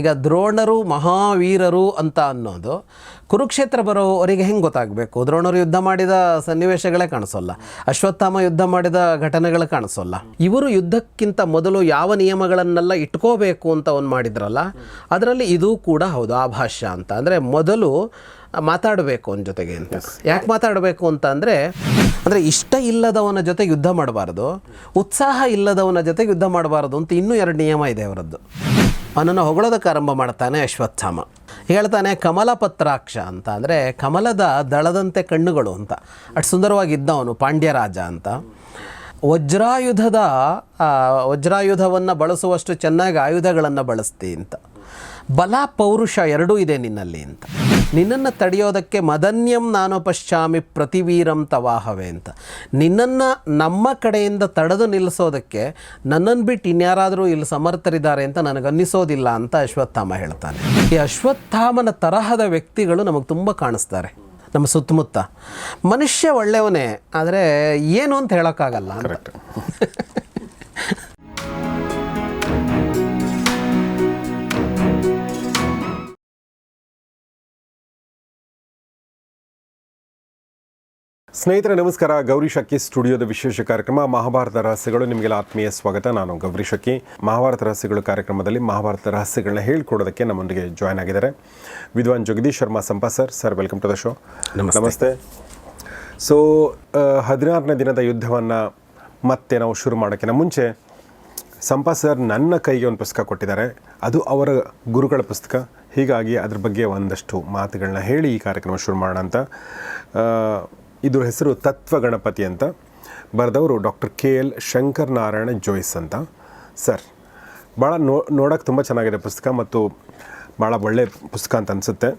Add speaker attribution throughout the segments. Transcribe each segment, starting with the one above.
Speaker 1: ಈಗ ದ್ರೋಣರು ಮಹಾವೀರರು ಅಂತ ಅನ್ನೋದು ಕುರುಕ್ಷೇತ್ರ ಬರೋವರಿಗೆ ಹೆಂಗೆ ಗೊತ್ತಾಗಬೇಕು? ದ್ರೋಣರು ಯುದ್ಧ ಮಾಡಿದ ಸನ್ನಿವೇಶಗಳೇ ಕಾಣಿಸೋಲ್ಲ. ಅಶ್ವತ್ಥಾಮ ಯುದ್ಧ ಮಾಡಿದ ಘಟನೆಗಳು ಕಾಣಿಸೋಲ್ಲ. ಇವರು ಯುದ್ಧಕ್ಕಿಂತ ಮೊದಲು ಯಾವ ನಿಯಮಗಳನ್ನೆಲ್ಲ ಇಟ್ಕೋಬೇಕು ಅಂತ ಒಂದು ಮಾಡಿದ್ರಲ್ಲ ಅದರಲ್ಲಿ ಇದು ಕೂಡ ಹೌದು ಆ ಭಾಷ್ಯ ಅಂತ. ಅಂದರೆ ಮೊದಲು ಮಾತಾಡಬೇಕು ಅವನ ಜೊತೆಗೆ ಅಂತ. ಯಾಕೆ ಮಾತಾಡಬೇಕು ಅಂತ ಅಂದರೆ ಅಂದರೆ ಇಷ್ಟ ಇಲ್ಲದವನ ಜೊತೆ ಯುದ್ಧ ಮಾಡಬಾರ್ದು ಉತ್ಸಾಹ ಇಲ್ಲದವನ ಜೊತೆ ಯುದ್ಧ ಮಾಡಬಾರ್ದು ಅಂತ ಇನ್ನೂ ಎರಡು ನಿಯಮ ಇದೆ ಅವರದ್ದು. ಅವನನ್ನು ಹೊಗಳೋದಕ್ಕೆ ಆರಂಭ ಮಾಡ್ತಾನೆ ಅಶ್ವತ್ಥಾಮ. ಹೇಳ್ತಾನೆ ಕಮಲ ಪತ್ರಾಕ್ಷ ಅಂತ. ಅಂದರೆ ಕಮಲದ ದಳದಂತೆ ಕಣ್ಣುಗಳು ಅಂತ. ಅಷ್ಟು ಸುಂದರವಾಗಿದ್ದ ಅವನು ಪಾಂಡ್ಯರಾಜ ಅಂತ. ವಜ್ರಾಯುಧದ ವಜ್ರಾಯುಧವನ್ನು ಬಳಸುವಷ್ಟು ಚೆನ್ನಾಗಿ ಆಯುಧಗಳನ್ನು ಬಳಸ್ತಿ ಅಂತ. ಬಲ ಪೌರುಷ ಎರಡೂ ಇದೆ ನಿನ್ನಲ್ಲಿ ಅಂತ. ನಿನ್ನನ್ನು ತಡೆಯೋದಕ್ಕೆ ಮದನ್ಯಂ ನಾನು ಪಶ್ಚಾಮಿ ಪ್ರತಿವೀರಂ ತವಾಹವೆ ಅಂತ. ನಿನ್ನನ್ನು ನಮ್ಮ ಕಡೆಯಿಂದ ತಡೆದು ನಿಲ್ಲಿಸೋದಕ್ಕೆ ನನ್ನನ್ನು ಬಿಟ್ಟು ಇನ್ಯಾರಾದರೂ ಇಲ್ಲಿ ಸಮರ್ಥರಿದ್ದಾರೆ ಅಂತ ನನಗನ್ನಿಸೋದಿಲ್ಲ ಅಂತ ಅಶ್ವತ್ಥಾಮ ಹೇಳ್ತಾನೆ. ಈ ಅಶ್ವತ್ಥಾಮನ ತರಹದ ವ್ಯಕ್ತಿಗಳು ನಮಗೆ ತುಂಬ ಕಾಣಿಸ್ತಾರೆ. ನಮ್ಮ ಸುತ್ತಮುತ್ತ. ಮನುಷ್ಯ ಒಳ್ಳೆಯವನೇ ಆದರೆ ಏನು ಅಂತ ಹೇಳೋಕ್ಕಾಗಲ್ಲ ಅಂತ.
Speaker 2: ಸ್ನೇಹಿತರೆ ನಮಸ್ಕಾರ. ಗೌರಿ ಶಕ್ಕಿ ಸ್ಟುಡಿಯೋದ ವಿಶೇಷ ಕಾರ್ಯಕ್ರಮ ಮಹಾಭಾರತ ರಹಸ್ಯಗಳು. ನಿಮಗೆಲ್ಲ ಆತ್ಮೀಯ ಸ್ವಾಗತ. ನಾನು ಗೌರಿ ಶಕ್ಕಿ ಮಹಾಭಾರತ ರಹಸ್ಯಗಳು ಕಾರ್ಯಕ್ರಮದಲ್ಲಿ ಮಹಾಭಾರತ ರಹಸ್ಯಗಳನ್ನ ಹೇಳ್ಕೊಡೋದಕ್ಕೆ ನಮ್ಮೊಂದಿಗೆ ಜಾಯ್ನ್ ಆಗಿದ್ದಾರೆ. ವಿದ್ವಾನ್ Jagadish Sharma Sampa sir sir welcome to the show ನಮಸ್ತೆ. ಸೊ ಹದಿನಾರನೇ ದಿನದ ಯುದ್ಧವನ್ನು ಮತ್ತೆ ನಾವು ಶುರು ಮಾಡೋಕ್ಕಿಂತ ಮುಂಚೆ ಸಂಪಾ ಸರ್ ನನ್ನ ಕೈಗೆ ಒಂದು ಪುಸ್ತಕ ಕೊಟ್ಟಿದ್ದಾರೆ. ಅದು ಅವರ ಗುರುಗಳ ಪುಸ್ತಕ. ಹೀಗಾಗಿ ಅದ್ರ ಬಗ್ಗೆ ಒಂದಷ್ಟು ಮಾತುಗಳನ್ನ ಹೇಳಿ ಈ ಕಾರ್ಯಕ್ರಮ ಶುರು ಮಾಡೋಣ ಅಂತ. ಇದ್ರ ಹೆಸರು ತತ್ವ ಗಣಪತಿ ಅಂತ. ಬರೆದವರು doctor K L Shankar Narayana Jois ಅಂತ. ಸರ್, ಭಾಳ ನೋ ನೋಡೋಕ್ಕೆ ತುಂಬ ಚೆನ್ನಾಗಿದೆ ಪುಸ್ತಕ ಮತ್ತು ಭಾಳ ಒಳ್ಳೆಯ ಪುಸ್ತಕ ಅಂತ ಅನಿಸುತ್ತೆ.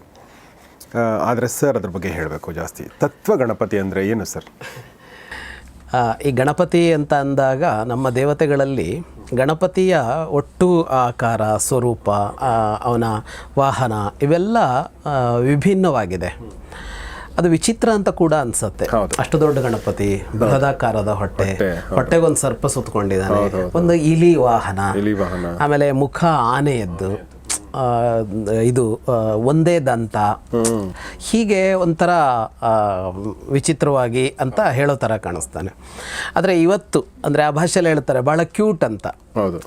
Speaker 2: ಆದರೆ ಸರ್ ಅದ್ರ ಬಗ್ಗೆ ಹೇಳಬೇಕು ಜಾಸ್ತಿ. ತತ್ವ ಗಣಪತಿ ಅಂದರೆ ಏನು ಸರ್?
Speaker 1: ಈ ಗಣಪತಿ ಅಂತ ಅಂದಾಗ ನಮ್ಮ ದೇವತೆಗಳಲ್ಲಿ ಗಣಪತಿಯ ಒಟ್ಟು ಆಕಾರ, ಸ್ವರೂಪ ಅವನ ವಾಹನ ಇವೆಲ್ಲ ವಿಭಿನ್ನವಾಗಿದೆ. ಅದು ವಿಚಿತ್ರ ಅಂತ ಕೂಡ ಅನ್ಸುತ್ತೆ. ಅಷ್ಟು ದೊಡ್ಡ ಗಣಪತಿ ಬೃಹದಾಕಾರದ ಹೊಟ್ಟೆ
Speaker 2: ಹೊಟ್ಟೆ,
Speaker 1: ಹೊಟ್ಟೆಗೊಂದು ಸರ್ಪ ಸುತ್ತಕೊಂಡಿದ್ದಾನೆ ಒಂದು ಇಲಿ ವಾಹನ. ಆಮೇಲೆ ಮುಖ ಆನೆಯದ್ದು. ಇದು ಒಂದೇ ದಂತ. ಹೀಗೆ ಒಂಥರ ವಿಚಿತ್ರವಾಗಿ ಅಂತ ಹೇಳೋ ಥರ ಕಾಣಿಸ್ತಾನೆ. ಆದರೆ ಇವತ್ತು ಅಂದರೆ ಆ ಭಾಷೆಯಲ್ಲಿ ಹೇಳ್ತಾರೆ ಭಾಳ ಕ್ಯೂಟ್ ಅಂತ.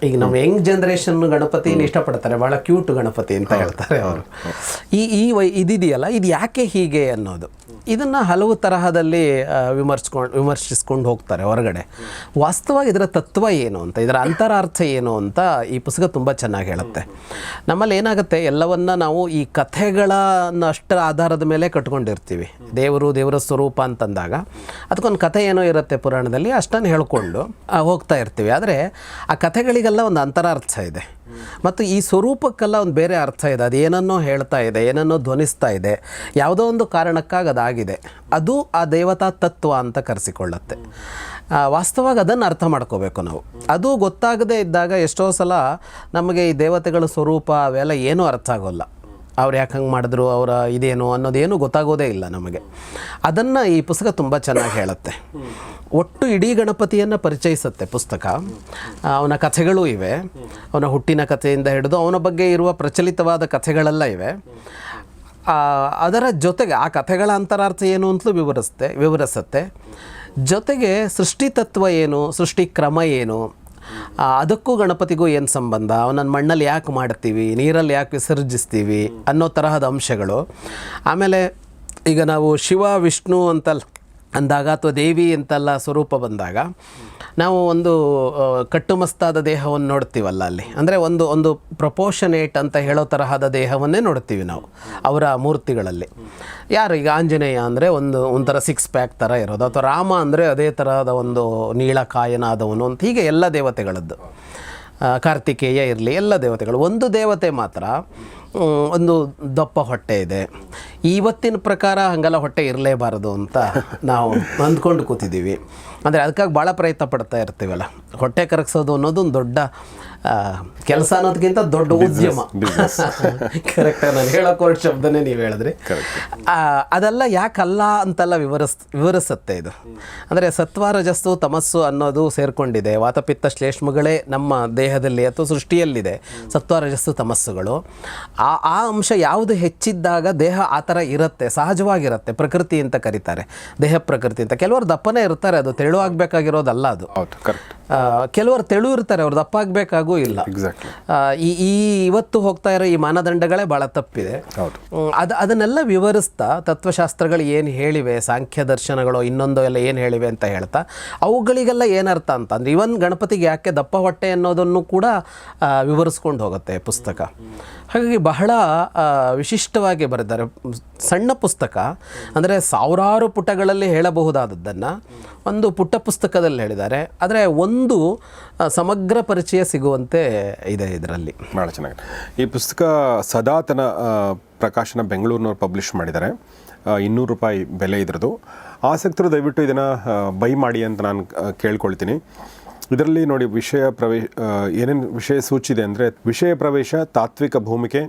Speaker 1: ಈಗ ನಮ್ಮ ಯಂಗ್ ಜನ್ರೇಷನ್ ಗಣಪತಿನ ಇಷ್ಟಪಡ್ತಾರೆ ಭಾಳ ಕ್ಯೂಟ್ ಗಣಪತಿ ಅಂತ ಹೇಳ್ತಾರೆ ಅವರು. ಈ ಈ ವೈ ಇದಿದೆಯಲ್ಲ ಇದು ಯಾಕೆ ಹೀಗೆ ಅನ್ನೋದು. ಇದನ್ನು ಹಲವು ತರಹದಲ್ಲಿ ವಿಮರ್ಶ್ಕೊಂಡು ವಿಮರ್ಶಿಸ್ಕೊಂಡು ಹೋಗ್ತಾರೆ ಹೊರಗಡೆ. ವಾಸ್ತವವಾಗಿ ಇದರ ತತ್ವ ಏನು ಅಂತ, ಇದರ ಅಂತರಾರ್ಥ ಏನು ಅಂತ ಈ ಪುಸ್ತಕ ತುಂಬ ಚೆನ್ನಾಗಿ ಹೇಳುತ್ತೆ. ನಮ್ಮಲ್ಲಿ ಏನಾಗುತ್ತೆ, ಎಲ್ಲವನ್ನ ನಾವು ಈ ಕಥೆಗಳನ್ನು ಅಷ್ಟರ ಆಧಾರದ ಮೇಲೆ ಕಟ್ಕೊಂಡಿರ್ತೀವಿ. ದೇವರು ದೇವರ ಸ್ವರೂಪ ಅಂತಂದಾಗ, ಅದಕ್ಕೊಂದು ಕಥೆ ಏನೋ ಇರುತ್ತೆ ಪುರಾಣದಲ್ಲಿ, ಅಷ್ಟನ್ನು ಹೇಳ್ಕೊಂಡು ಹೋಗ್ತಾ ಇರ್ತೀವಿ. ಆದರೆ ಆ ಕಥೆಗಳಿಗೆಲ್ಲ ಒಂದು ಅಂತರಾರ್ಥ ಇದೆ. ಮತ್ತು ಈ ಸ್ವರೂಪಕ್ಕೆಲ್ಲ ಒಂದು ಬೇರೆ ಅರ್ಥ ಇದೆ. ಅದು ಏನನ್ನೋ ಹೇಳ್ತಾ ಇದೆ, ಏನನ್ನೋ ಧ್ವನಿಸ್ತಾ ಇದೆ. ಯಾವುದೋ ಒಂದು ಕಾರಣಕ್ಕಾಗಿ ಅದಾಗಿದೆ. ಅದು ಆ ದೇವತಾ ತತ್ವ ಅಂತ ಕರೆಸಿಕೊಳ್ಳುತ್ತೆ. ವಾಸ್ತವವಾಗಿ ಅದನ್ನು ಅರ್ಥ ಮಾಡ್ಕೋಬೇಕು ನಾವು. ಅದು ಗೊತ್ತಾಗದೇ ಇದ್ದಾಗ ಎಷ್ಟೋ ಸಲ ನಮಗೆ ಈ ದೇವತೆಗಳ ಸ್ವರೂಪ ಅವೆಲ್ಲ ಏನೂ ಅರ್ಥ ಆಗೋಲ್ಲ. ಅವ್ರು ಯಾಕೆ ಹಂಗೆ ಮಾಡಿದ್ರು, ಅವರ ಇದೇನು ಅನ್ನೋದೇನು ಗೊತ್ತಾಗೋದೇ ಇಲ್ಲ ನಮಗೆ. ಅದನ್ನು ಈ ಪುಸ್ತಕ ತುಂಬ ಚೆನ್ನಾಗಿ ಹೇಳುತ್ತೆ. ಒಟ್ಟು ಇಡೀ ಗಣಪತಿಯನ್ನು ಪರಿಚಯಿಸುತ್ತೆ ಪುಸ್ತಕ. ಅವನ ಕಥೆಗಳು ಇವೆ. ಅವನ ಹುಟ್ಟಿನ ಕಥೆಯಿಂದ ಹಿಡಿದು ಅವನ ಬಗ್ಗೆ ಇರುವ ಪ್ರಚಲಿತವಾದ ಕಥೆಗಳೆಲ್ಲ ಇವೆ. ಅದರ ಜೊತೆಗೆ ಆ ಕಥೆಗಳ ಅಂತರಾರ್ಥ ಏನು ಅಂತಲೂ ವಿವರಿಸುತ್ತೆ ವಿವರಿಸುತ್ತೆ. ಜೊತೆಗೆ ಸೃಷ್ಟಿ ತತ್ವ ಏನು ಸೃಷ್ಟಿ ಕ್ರಮ ಏನು ಅದಕ್ಕೂ ಗಣಪತಿಗೂ ಏನು ಸಂಬಂಧ? ಅವನನ್ನು ಮಣ್ಣಲ್ಲಿ ಯಾಕೆ ಮಾಡ್ತೀವಿ? ನೀರಲ್ಲಿ ಯಾಕೆ ವಿಸರ್ಜಿಸ್ತೀವಿ? ಅನ್ನೋ ತರಹದ ಅಂಶಗಳು. ಆಮೇಲೆ ಈಗ ನಾವು ಶಿವ, ವಿಷ್ಣು ಅಂತಲ್ಲ ಅಂದಾಗ ಅಥವಾ ದೇವಿ ಅಂತೆಲ್ಲ ಸ್ವರೂಪ ಬಂದಾಗ ನಾವು ಒಂದು ಕಟ್ಟುಮಸ್ತಾದ ದೇಹವನ್ನು ನೋಡ್ತೀವಲ್ಲ ಅಲ್ಲಿ. ಅಂದರೆ ಒಂದು ಒಂದು ಪ್ರಪೋಷನೇಟ್ ಅಂತ ಹೇಳೋ ತರಹದ ದೇಹವನ್ನೇ ನೋಡ್ತೀವಿ ನಾವು ಅವರ ಮೂರ್ತಿಗಳಲ್ಲಿ. ಯಾರು ಈಗ ಆಂಜನೇಯ ಅಂದರೆ ಒಂದು, ಒಂಥರ ಸಿಕ್ಸ್ ಪ್ಯಾಕ್ ಥರ ಇರೋದು. ಅಥವಾ ರಾಮ ಅಂದರೆ ಅದೇ ಥರದ ಒಂದು ನೀಳಕಾಯನಾದವನು ಅಂತ ಹೀಗೆ ಎಲ್ಲ ದೇವತೆಗಳದ್ದು. ಕಾರ್ತಿಕೇಯ ಇರಲಿ, ಎಲ್ಲ ದೇವತೆಗಳು. ಒಂದು ದೇವತೆ ಮಾತ್ರ ಒಂದು ದಪ್ಪ ಹೊಟ್ಟೆ ಇದೆ. ಇವತ್ತಿನ ಪ್ರಕಾರ ಹಂಗೆಲ್ಲ ಹೊಟ್ಟೆ ಇರಲೇಬಾರದು ಅಂತ ನಾವು ಅಂದ್ಕೊಂಡು ಕೂತಿದ್ದೀವಿ. ಅಂದರೆ ಅದಕ್ಕಾಗಿ ಭಾಳ ಪ್ರಯತ್ನ ಪಡ್ತಾ ಇರ್ತೀವಲ್ಲ. ಹೊಟ್ಟೆ ಕರಗಿಸೋದು ಅನ್ನೋದು ಒಂದು ದೊಡ್ಡ ಕೆಲಸ ಅನ್ನೋದಕ್ಕಿಂತ ದೊಡ್ಡ ಉದ್ಯಮ. ಕರೆಕ್ಟ್ ನಾನು ಹೇಳೋಕೆ ಹೊರಟ ಶಬ್ದನೇ ನೀವು ಹೇಳಿದ್ರಿ. ಅದೆಲ್ಲ ಯಾಕಲ್ಲ ಅಂತೆಲ್ಲ ವಿವರಿಸ್ ವಿವರಿಸುತ್ತೆ ಇದು. ಅಂದರೆ ಸತ್ವ ರಜಸ್ಸು ತಮಸ್ಸು ಅನ್ನೋದು ಸೇರಿಕೊಂಡಿದೆ. ವಾತಪಿತ್ತ ಶ್ಲೇಷ್ಮಗಳೇ ನಮ್ಮ ದೇಹದಲ್ಲಿ ಅಥವಾ ಸೃಷ್ಟಿಯಲ್ಲಿದೆ. ಸತ್ವ ರಜಸ್ಸು ತಮಸ್ಸುಗಳು. ಆ ಆ ಅಂಶ ಯಾವುದು ಹೆಚ್ಚಿದ್ದಾಗ ದೇಹ ಆ ಥರ ಇರುತ್ತೆ ಸಹಜವಾಗಿರುತ್ತೆ ಪ್ರಕೃತಿ ಅಂತ ಕರೀತಾರೆ. ದೇಹ ಪ್ರಕೃತಿ ಅಂತ. ಕೆಲವರು ದಪ್ಪನೇ ಇರ್ತಾರೆ ಅದು ತೆಳು ಆಗಬೇಕಾಗಿರೋದಲ್ಲ ಅದು. ಕೆಲವರು ತೆಳು ಇರ್ತಾರೆ ಅವ್ರು ದಪ್ಪ ಆಗಬೇಕಾಗೂ ಇಲ್ಲ. ಈ ಈ ಇವತ್ತು ಹೋಗ್ತಾ ಇರೋ ಈ ಮಾನದಂಡಗಳೇ ಭಾಳ ತಪ್ಪಿದೆ. ಅದು ಅದನ್ನೆಲ್ಲ ವಿವರಿಸ್ತಾ ತತ್ವಶಾಸ್ತ್ರಗಳು ಏನು ಹೇಳಿವೆ ಸಾಂಖ್ಯ ದರ್ಶನಗಳು ಇನ್ನೊಂದು ಎಲ್ಲ ಏನು ಹೇಳಿವೆ ಅಂತ ಹೇಳ್ತಾ ಅವುಗಳಿಗೆಲ್ಲ ಏನರ್ಥ ಅಂತ ಅಂದರೆ ಇವನ್ ಗಣಪತಿಗೆ ಯಾಕೆ ದಪ್ಪ ಹೊಟ್ಟೆ ಅನ್ನೋದನ್ನು ಕೂಡ ವಿವರಿಸ್ಕೊಂಡು ಹೋಗುತ್ತೆ ಪುಸ್ತಕ. ಹಾಗಾಗಿ ಬಹಳ ವಿಶಿಷ್ಟವಾಗಿ ಬರೆದಾರೆ ಸಣ್ಣ ಪುಸ್ತಕ ಅಂದರೆ ಸಾವಿರಾರು ಪುಟಗಳಲ್ಲಿ ಹೇಳಬಹುದಾದದ್ದನ್ನು ಒಂದು ಪುಟ್ಟ ಪುಸ್ತಕದಲ್ಲಿ ಹೇಳಿದ್ದಾರೆ. ಆದರೆ ಒಂದು ಸಮಗ್ರ ಪರಿಚಯ ಸಿಗುವಂತೆ ಇದೆ ಇದರಲ್ಲಿ.
Speaker 2: ಭಾಳ ಚೆನ್ನಾಗಿದೆ. ಈ ಪುಸ್ತಕ ಸದಾತನ ಪ್ರಕಾಶನ ಬೆಂಗಳೂರಿನವ್ರು ಪಬ್ಲಿಷ್ ಮಾಡಿದ್ದಾರೆ. ಇನ್ನೂರು ರೂಪಾಯಿ ಬೆಲೆ ಇದ್ರದ್ದು. ಆಸಕ್ತರು ದಯವಿಟ್ಟು ಇದನ್ನು ಬೈ ಮಾಡಿ ಅಂತ ನಾನು ಕೇಳ್ಕೊಳ್ತೀನಿ. ಇದರಲ್ಲಿ ನೋಡಿ ವಿಷಯ ಪ್ರವೇಶ ಏನೇನು ವಿಷಯ ಸೂಚಿದೆ ಅಂದರೆ, ವಿಷಯ ಪ್ರವೇಶ, ತಾತ್ವಿಕ ಭೂಮಿಕೆ,